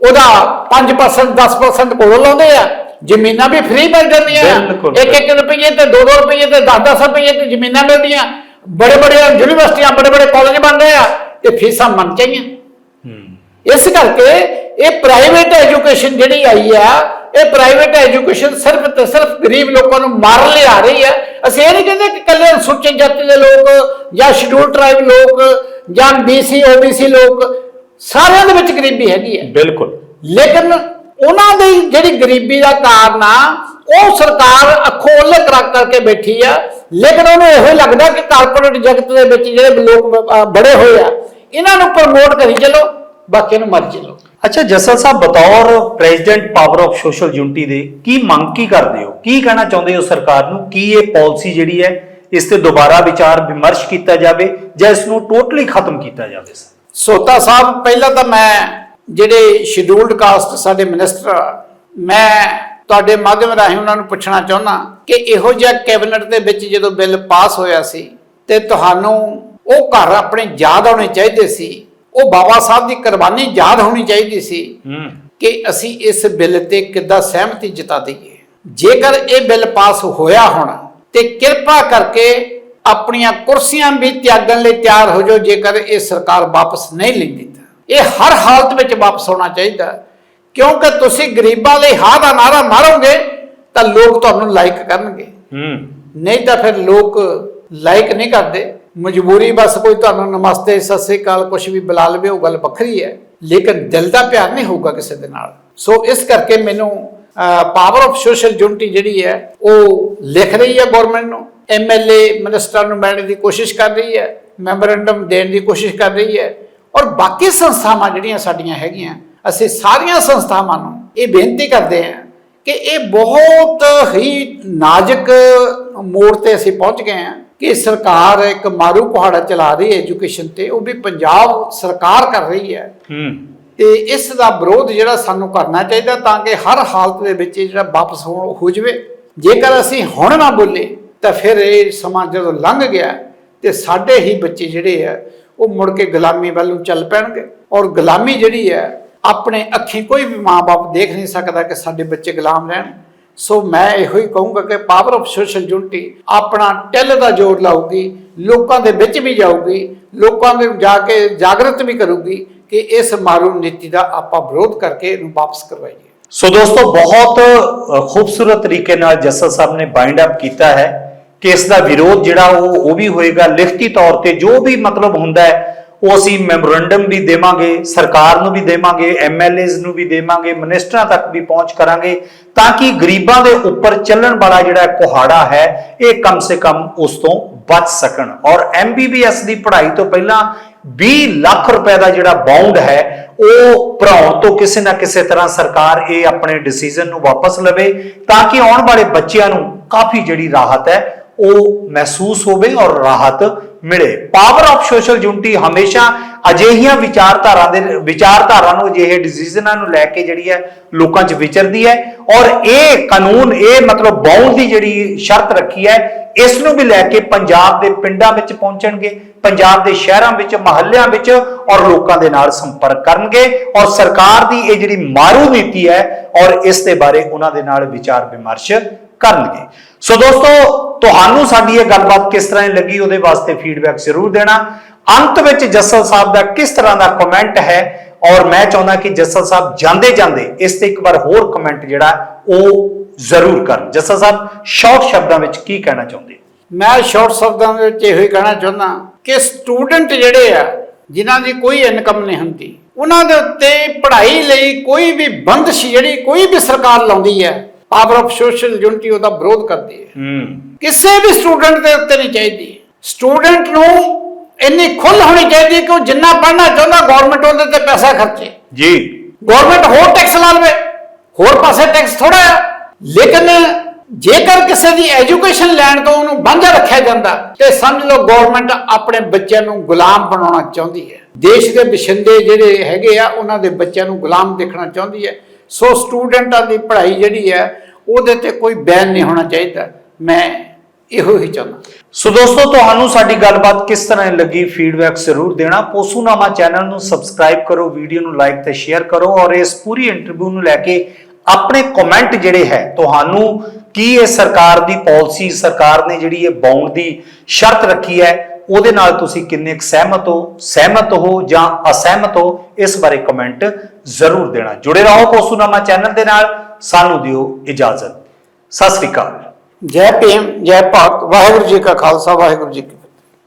ਉਹਦਾ 5% 10% ਕੋਲੋਂ ਲਾਉਂਦੇ ਆ। ਜ਼ਮੀਨਾਂ ਵੀ ਫ੍ਰੀ ਮਿਲ ਜਾਂਦੀਆਂ। ਬਿਲਕੁਲ। ਇੱਕ ਇੱਕ ਰੁਪਏ ਤੇ 2 2 ਰੁਪਏ ਤੇ 10 10 ਰੁਪਏ ਤੇ ਜ਼ਮੀਨਾਂ ਮਿਲਦੀਆਂ। ਬੜੇ ਬੜੇ ਯੂਨੀਵਰਸਿਟੀਆਂ ਬੜੇ ਬੜੇ ਕਾਲਜ ਬਣ ਰਹੇ ਆ ਤੇ ਫੀਸਾਂ ਮੰਨ ਚਾਹੀਆਂ ਹੂੰ। ਇਸ ਕਰਕੇ ਇਹ ਪ੍ਰਾਈਵੇਟ ਐਜੂਕੇਸ਼ਨ ਜਿਹੜੀ ਆਈ ਆ ਇਹ ਪ੍ਰਾਈਵੇਟ ਐਜੂਕੇਸ਼ਨ ਸਿਰਫ ਤੇ ਸਿਰਫ ਗਰੀਬ ਲੋਕਾਂ ਨੂੰ ਮਾਰਨ ਲਈ ਆ ਰਹੀ ਹੈ ਅਸੀਂ ਇਹ ਨਹੀਂ ਕਹਿੰਦੇ ਕਿ ਕੱਲੇ ਅਨੁਸੂਚਿਤ ਜਾਤੀ ਦੇ ਲੋਕ ਜਾਂ ਸ਼ਡਿਊਲ ਟ੍ਰਾਈਬ ਲੋਕ ਜਾਂ ਬੀਸੀ ਓਬੀਸੀ ਲੋਕ ਸਾਰਿਆਂ ਦੇ ਵਿੱਚ ਗਰੀਬੀ ਹੈਗੀ ਹੈ ਬਿਲਕੁਲ। ਲੇਕਿਨ ਉਹਨਾਂ ਦੀ ਜਿਹੜੀ ਗਰੀਬੀ ਦਾ ਕਾਰਨ ਆ ਉਹ ਸਰਕਾਰ ਅੱਖੋਂ ਉਹਲੇ ਕਰਾ ਕਰਕੇ ਬੈਠੀ ਆ। ਲੇਕਿਨ ਉਹਨੂੰ ਇਹੋ ਲੱਗਦਾ ਕਿ ਕਾਰਪੋਰੇਟ ਜਗਤ ਦੇ ਵਿੱਚ ਜਿਹੜੇ ਲੋਕ ਬੜੇ ਹੋਏ ਆ ਇਹਨਾਂ ਨੂੰ ਪ੍ਰਮੋਟ ਕਰੀ ਚੱਲੋ ਬਾਕੀ ਨੂੰ ਮਰ ਚੱਲੋ। ਅੱਛਾ ਜਸਲ ਸਾਹਿਬ ਬਤੌਰ president power of social unity ਦੇ ਕੀ ਮੰਗ ਕੀ ਕਰਦੇ ਹੋ? ਕੀ ਕਹਿਣਾ ਚਾਹੁੰਦੇ ਹੋ ਸਰਕਾਰ ਨੂੰ? ਕੀ ਇਹ ਪਾਲਿਸੀ ਜਿਹੜੀ ਹੈ ਇਸ ਤੇ ਦੁਬਾਰਾ ਵਿਚਾਰ ਵਿਮਰਸ਼ ਕੀਤਾ ਜਾਵੇ ਜਾਂ ਇਸ ਨੂੰ ਟੋਟਲੀ ਖਤਮ ਕੀਤਾ ਜਾਵੇ? ਸੋਤਾ ਸਾਹਿਬ ਪਹਿਲਾਂ ਤਾਂ ਮੈਂ ਜਿਹੜੇ ਸ਼ਡਿਊਲਡ ਕਾਸਟ ਸਾਡੇ ਮਿਨਿਸਟਰ ਮੈਂ ਤੁਹਾਡੇ ਮਾਧਿਅਮ ਰਾਹੀਂ ਉਹਨਾਂ ਨੂੰ ਪੁੱਛਣਾ ਚਾਹੁੰਦਾ ਕਿ ਇਹੋ ਜਿਹਾ ਕੈਬਨਿਟ ਦੇ ਵਿੱਚ ਜਦੋਂ ਬਿੱਲ ਪਾਸ ਹੋਇਆ ਸੀ ਤੇ ਤੁਹਾਨੂੰ ਉਹ ਘਰ ਆਪਣੇ ਯਾਦ ਆਉਣੇ ਚਾਹੀਦੇ ਸੀ ਉਹ ਬਾਬਾ ਸਾਹਿਬ ਦੀ ਕੁਰਬਾਨੀ ਯਾਦ ਹੋਣੀ ਚਾਹੀਦੀ ਸੀ ਕਿ ਅਸੀਂ ਇਸ ਬਿੱਲ ਤੇ ਕਿੱਦਾਂ ਸਹਿਮਤੀ ਜਤਾ ਦਈਏ। ਜੇਕਰ ਇਹ ਬਿੱਲ ਪਾਸ ਹੋਇਆ ਹੁਣ ਤੇ ਕਿਰਪਾ ਕਰਕੇ ਆਪਣੀਆਂ ਕੁਰਸੀਆਂ ਵੀ ਤਿਆਗਣ ਲਈ ਤਿਆਰ ਹੋ ਜਾਓ ਜੇਕਰ ਇਹ ਸਰਕਾਰ ਵਾਪਸ ਨਹੀਂ ਲੈਂਦੀ ਇਹ ਹਰ ਹਾਲਤ ਵਿੱਚ ਵਾਪਸ ਹੋਣਾ ਚਾਹੀਦਾ ਕਿਉਂਕਿ ਤੁਸੀਂ ਗਰੀਬਾਂ ਲਈ ਹਾਂ ਦਾ ਨਾਰਾ ਮਾਰੋਗੇ ਤਾਂ ਲੋਕ ਤੁਹਾਨੂੰ ਲਾਈਕ ਕਰਨਗੇ। ਹੂੰ। ਨਹੀਂ ਤਾਂ ਫਿਰ ਲੋਕ ਲਾਈਕ ਨਹੀਂ ਕਰਦੇ। ਮਜਬੂਰੀ ਬਸ ਕੋਈ ਤੁਹਾਨੂੰ ਨਮਸਤੇ ਸਤਿ ਸ੍ਰੀ ਅਕਾਲ ਕੁਝ ਵੀ ਬੁਲਾ ਲਵੇ ਉਹ ਗੱਲ ਵੱਖਰੀ ਹੈ। ਲੇਕਿਨ ਦਿਲ ਦਾ ਪਿਆਰ ਨਹੀਂ ਹੋਊਗਾ ਕਿਸੇ ਦੇ ਨਾਲ। ਸੋ ਇਸ ਕਰਕੇ ਮੈਨੂੰ ਪਾਵਰ ਆਫ ਸੋਸ਼ਲ ਯੂਨਿਟੀ ਜਿਹੜੀ ਹੈ ਉਹ ਲਿਖ ਰਹੀ ਹੈ ਗਵਰਨਮੈਂਟ ਨੂੰ। ਐਮਐਲਏ ਮਿਨਿਸਟਰ ਨੂੰ ਮਿਲਣ ਦੀ ਕੋਸ਼ਿਸ਼ ਕਰ ਰਹੀ ਹੈ। ਮੈਮੋਰੈਂਡਮ ਦੇਣ ਦੀ ਕੋਸ਼ਿਸ਼ ਕਰ ਰਹੀ ਹੈ। ਔਰ ਬਾਕੀ ਸੰਸਥਾਵਾਂ ਜਿਹੜੀਆਂ ਸਾਡੀਆਂ ਹੈਗੀਆਂ ਅਸੀਂ ਸਾਰੀਆਂ ਸੰਸਥਾਵਾਂ ਨੂੰ ਇਹ ਬੇਨਤੀ ਕਰਦੇ ਹਾਂ ਕਿ ਇਹ ਬਹੁਤ ਹੀ ਨਾਜ਼ੁਕ ਮੋੜ ਤੇ ਅਸੀਂ ਪਹੁੰਚ ਗਏ ਹਾਂ ਕਿ ਸਰਕਾਰ ਇੱਕ ਮਾਰੂ ਪਹਾੜਾ ਚਲਾ ਰਹੀ ਹੈ ਐਜੂਕੇਸ਼ਨ ਤੇ ਉਹ ਵੀ ਪੰਜਾਬ ਸਰਕਾਰ ਕਰ ਰਹੀ ਹੈ। ਤੇ ਇਸ ਦਾ ਵਿਰੋਧ ਜਿਹੜਾ ਸਾਨੂੰ ਕਰਨਾ ਚਾਹੀਦਾ ਤਾਂ ਕਿ ਹਰ ਹਾਲਤ ਦੇ ਵਿੱਚ ਇਹ ਜਿਹੜਾ ਵਾਪਸ ਹੋ ਜਾਵੇ। ਜੇਕਰ ਅਸੀਂ ਹੁਣ ਨਾ ਬੋਲੇ ਤਾਂ ਫਿਰ ਇਹ ਸਮਾਂ ਜਦੋਂ ਲੰਘ ਗਿਆ ਤੇ ਸਾਡੇ ਹੀ ਬੱਚੇ ਜਿਹੜੇ ਆ ਉਹ ਮੁੜ ਕੇ ਗੁਲਾਮੀ ਵੱਲ ਨੂੰ ਚੱਲ ਪੈਣਗੇ। ਔਰ ਗੁਲਾਮੀ ਜਿਹੜੀ ਹੈ, ਆਪਣੇ ਅੱਖੀਂ ਕੋਈ ਵੀ ਮਾਂ-ਬਾਪ ਦੇਖ ਨਹੀਂ ਸਕਦਾ ਕਿ ਸਾਡੇ ਬੱਚੇ ਗੁਲਾਮ ਰਹਿਣ। ਸੋ ਮੈਂ ਇਹੋ ਹੀ ਕਹੂੰਗਾ ਕਿ ਪਾਵਰ ਆਫ ਸੋਸ਼ਲ ਯੂਨਿਟੀ ਆਪਣਾ ਟੈਲ ਦਾ ਜੋਰ ਲਾਊਗੀ, ਲੋਕਾਂ ਦੇ ਵਿੱਚ ਵੀ ਜਾਊਗੀ, ਲੋਕਾਂ ਦੇ ਜਾ ਕੇ ਜਾਗਰਤ ਵੀ ਕਰੂਗੀ ਕਿ ਇਸ ਮਾਰੂ ਨੀਤੀ ਦਾ ਆਪਾਂ ਵਿਰੋਧ ਕਰਕੇ ਇਹਨੂੰ ਵਾਪਸ ਕਰਵਾਈਏ। ਸੋ ਦੋਸਤੋ, ਬਹੁਤ ਖੂਬਸੂਰਤ ਤਰੀਕੇ ਨਾਲ ਜੱਸਲ ਸਾਹਿਬ ਨੇ ਬਾਈਂਡ ਅਪ ਕੀਤਾ ਹੈ। ਕਿ ਇਸ ਦਾ ਵਿਰੋਧ ਜਿਹੜਾ ਉਹ ਉਹ ਵੀ ਹੋਏਗਾ। ਲਿਖਤੀ ਤੌਰ ਤੇ ਜੋ ਵੀ ਮਤਲਬ ਹੁੰਦਾ ਹੈ, ਉਹ ਅਸੀਂ ਮੈਮੋਰੰਡਮ ਵੀ ਦੇਵਾਂਗੇ, ਸਰਕਾਰ ਨੂੰ ਵੀ ਦੇਵਾਂਗੇ ਐਮਐਲਏਜ਼ ਨੂੰ ਵੀ ਦੇਵਾਂਗੇ, ਮਿਨਿਸਟਰਾਂ ਤੱਕ ਵੀ ਪਹੁੰਚ ਕਰਾਂਗੇ, ਤਾਂ ਕਿ ਗਰੀਬਾਂ ਦੇ ਉੱਪਰ ਚੱਲਣ ਵਾਲਾ ਜਿਹੜਾ ਕੁਹਾੜਾ ਹੈ, ਇਹ ਕਮ ਸੇ ਕਮ ਉਸ ਤੋਂ ਬਚ ਸਕਣ। ਔਰ ਐਮਬੀਬੀਐਸ ਦੀ ਪੜ੍ਹਾਈ ਤੋਂ ਪਹਿਲਾਂ 20 ਲੱਖ ਰੁਪਏ ਦਾ ਜਿਹੜਾ ਬਾਉਂਡ ਹੈ, ਉਹ ਭਰਾਉਣ ਤੋਂ ਕਿਸੇ ਨਾ ਕਿਸੇ ਤਰ੍ਹਾਂ ਸਰਕਾਰ ਇਹ ਆਪਣੇ ਡਿਸੀਜਨ ਨੂੰ ਵਾਪਸ ਲਵੇ, ਤਾਂ ਕਿ ਆਉਣ ਵਾਲੇ ਬੱਚਿਆਂ ਨੂੰ ਕਾਫੀ ਜਿਹੜੀ ਰਾਹਤ ਹੈ ਉਹ ਮਹਿਸੂਸ ਹੋਵੇ ਔਰ ਰਾਹਤ ਮਿਲੇ। ਪਾਵਰ ਆਫ ਸੋਸ਼ਲ ਯੂਨਿਟੀ ਹਮੇਸ਼ਾ ਅਜਿਹੀਆਂ ਵਿਚਾਰਧਾਰਾ ਦੇ ਵਿਚਾਰਧਾਰਾ ਨੂੰ, ਅਜਿਹੇ ਡਿਸੀਜਨਾਂ ਨੂੰ ਲੈ ਕੇ ਜਿਹੜੀ ਹੈ ਲੋਕਾਂ 'ਚ ਵਿਚਰਦੀ ਹੈ ਔਰ ਇਹ ਕਾਨੂੰਨ, ਇਹ ਮਤਲਬ ਬਾਉਂਡ ਦੀ ਜਿਹੜੀ ਸ਼ਰਤ ਰੱਖੀ ਹੈ, ਇਸ ਨੂੰ ਵੀ ਲੈ ਕੇ ਪੰਜਾਬ ਦੇ ਪਿੰਡਾਂ ਵਿੱਚ ਪਹੁੰਚਣਗੇ, ਪੰਜਾਬ ਦੇ ਸ਼ਹਿਰਾਂ ਵਿੱਚ, ਮਹੱਲਿਆਂ ਵਿੱਚ ਔਰ ਲੋਕਾਂ ਦੇ ਨਾਲ ਸੰਪਰਕ ਕਰਨਗੇ ਔਰ ਸਰਕਾਰ ਦੀ ਇਹ ਜਿਹੜੀ ਮਾਰੂ ਨੀਤੀ ਹੈ ਔਰ ਇਸ ਦੇ ਬਾਰੇ ਉਹਨਾਂ ਦੇ ਨਾਲ ਵਿਚਾਰ ਵਿਮਰਸ਼ ਕਰਨਗੇ ਸੋ ਦੋਸਤੋ, ਤੁਹਾਨੂੰ ਸਾਡੀ ਇਹ ਗੱਲਬਾਤ ਕਿਸ ਤਰ੍ਹਾਂ ਲੱਗੀ ਉਹਦੇ ਵਾਸਤੇ ਫੀਡਬੈਕ ਜ਼ਰੂਰ ਦੇਣਾ। ਅੰਤ ਵਿੱਚ ਜੱਸਲ ਸਾਹਿਬ ਦਾ ਕਿਸ ਤਰ੍ਹਾਂ ਦਾ ਕਮੈਂਟ ਹੈ? ਔਰ ਮੈਂ ਚਾਹੁੰਦਾ ਕਿ ਜੱਸਲ ਸਾਹਿਬ ਜਾਂਦੇ ਜਾਂਦੇ ਇਸ ਤੇ ਇੱਕ ਵਾਰ ਹੋਰ ਕਮੈਂਟ ਜਿਹੜਾ, ਉਹ ਜ਼ਰੂਰ ਕਰਨ। ਜੱਸਲ ਸਾਹਿਬ ਸ਼ਾਰਟ ਸ਼ਬਦਾਂ ਵਿੱਚ ਕੀ ਕਹਿਣਾ ਚਾਹੁੰਦੇ? ਮੈਂ ਸ਼ਾਰਟ ਸ਼ਬਦਾਂ ਦੇ ਵਿੱਚ ਇਹੋ ਹੀ ਕਹਿਣਾ ਚਾਹੁੰਦਾ ਕਿ ਸਟੂਡੈਂਟ ਜਿਹੜੇ ਆ, ਜਿਨ੍ਹਾਂ ਦੀ ਕੋਈ ਇਨਕਮ ਨਹੀਂ ਹੁੰਦੀ, ਉਹਨਾਂ ਦੇ ਉੱਤੇ ਪੜ੍ਹਾਈ ਲਈ ਕੋਈ ਵੀ ਬੰਦਸ਼ ਜਿਹੜੀ ਕੋਈ ਵੀ ਸਰਕਾਰ ਲਾਉਂਦੀ ਹੈ ਪਾਵਰ ਆਫ ਸੋਸ਼ਲ ਯੂਨਿਟੀ ਉਹਦਾ ਵਿਰੋਧ ਕਰਦੀ ਹੈ। ਹੂੰ। ਕਿਸੇ ਵੀ ਸਟੂਡੈਂਟ ਦੇ ਉੱਤੇ ਨਹੀਂ ਚਾਹੀਦੀ। ਸਟੂਡੈਂਟ ਨੂੰ ਇੰਨੀ ਖੁੱਲ ਹੋਣੀ ਚਾਹੀਦੀ ਕਿ ਉਹ ਜਿੰਨਾ ਪੜ੍ਹਨਾ ਚਾਹੁੰਦਾ ਗਵਰਨਮੈਂਟ ਉਹਦੇ ਤੇ ਪੈਸਾ ਖਰਚੇ। ਜੀ। ਗਵਰਨਮੈਂਟ ਹੋਰ ਟੈਕਸ ਲਾ ਲਵੇ ਹੋਰ ਪਾਸੇ ਟੈਕਸ ਥੋੜਾ ਹੈ ਲੇਕਿਨ ਜੇਕਰ ਕਿਸੇ ਦੀ ਐਜੂਕੇਸ਼ਨ ਲੈਣ ਤੋਂ ਉਹਨੂੰ ਵਾਂਝਾ ਰੱਖਿਆ ਜਾਂਦਾ ਤੇ ਸਮਝ ਲਓ ਗਵਰਨਮੈਂਟ ਆਪਣੇ ਬੱਚਿਆਂ ਨੂੰ ਗੁਲਾਮ ਬਣਾਉਣਾ ਚਾਹੁੰਦੀ ਹੈ। ਦੇਸ਼ ਦੇ ਵਸਿੰਦੇ ਜਿਹੜੇ ਹੈਗੇ ਆ ਉਹਨਾਂ ਦੇ ਬੱਚਿਆਂ ਨੂੰ ਗੁਲਾਮ ਦੇਖਣਾ ਚਾਹੁੰਦੀ ਹੈ। ਸੋ ਸਟੂਡੈਂਟਾਂ ਦੀ ਪੜ੍ਹਾਈ ਜਿਹੜੀ ਹੈ, ਉਹਦੇ ਤੇ ਕੋਈ ਬੈਨ ਨਹੀਂ ਹੋਣਾ ਚਾਹੀਦਾ। ਮੈਂ ਇਹੋ ਹੀ ਚਾਹੁੰਦਾ। ਸੋ ਦੋਸਤੋ, ਤੁਹਾਨੂੰ ਸਾਡੀ ਗੱਲਬਾਤ ਕਿਸ ਤਰ੍ਹਾਂ ਲੱਗੀ ਫੀਡਬੈਕ ਜ਼ਰੂਰ ਦੇਣਾ। ਪੋਸੂਨਾਮਾ ਚੈਨਲ ਨੂੰ ਸਬਸਕ੍ਰਾਈਬ ਕਰੋ ਵੀਡੀਓ ਨੂੰ ਲਾਈਕ ਤੇ ਸ਼ੇਅਰ ਕਰੋ ਔਰ ਇਸ ਪੂਰੀ ਇੰਟਰਵਿਊ ਨੂੰ ਲੈ ਕੇ ਆਪਣੇ ਕਮੈਂਟ ਜਿਹੜੇ ਹੈ, ਤੁਹਾਨੂੰ ਕੀ ਇਹ ਸਰਕਾਰ ਦੀ ਪਾਲਿਸੀ ਸਰਕਾਰ ਨੇ ਜਿਹੜੀ ਇਹ ਬਾਉਂਡ ਦੀ ਸ਼ਰਤ ਰੱਖੀ ਹੈ ਉਹਦੇ ਨਾਲ ਤੁਸੀਂ ਕਿੰਨੇ ਕੁ ਸਹਿਮਤ ਹੋ ਸਹਿਮਤ ਹੋ ਜਾਂ ਅਸਹਿਮਤ ਹੋ, ਇਸ ਬਾਰੇ ਕਮੈਂਟ ਜ਼ਰੂਰ ਦੇਣਾ। ਜੁੜੇ ਰਹੋ ਕੋਸੂਨਾਮਾ ਚੈਨਲ ਦੇ ਨਾਲ। ਸਾਨੂੰ ਦਿਓ ਇਜਾਜ਼ਤ। ਸਤਿ ਸ੍ਰੀ ਅਕਾਲ। ਜੈ ਭੀਮ, ਜੈ ਭਾਰਤ। ਵਾਹਿਗੁਰੂ ਜੀ ਕਾ ਖਾਲਸਾ, ਵਾਹਿਗੁਰੂ ਜੀ ਕੀ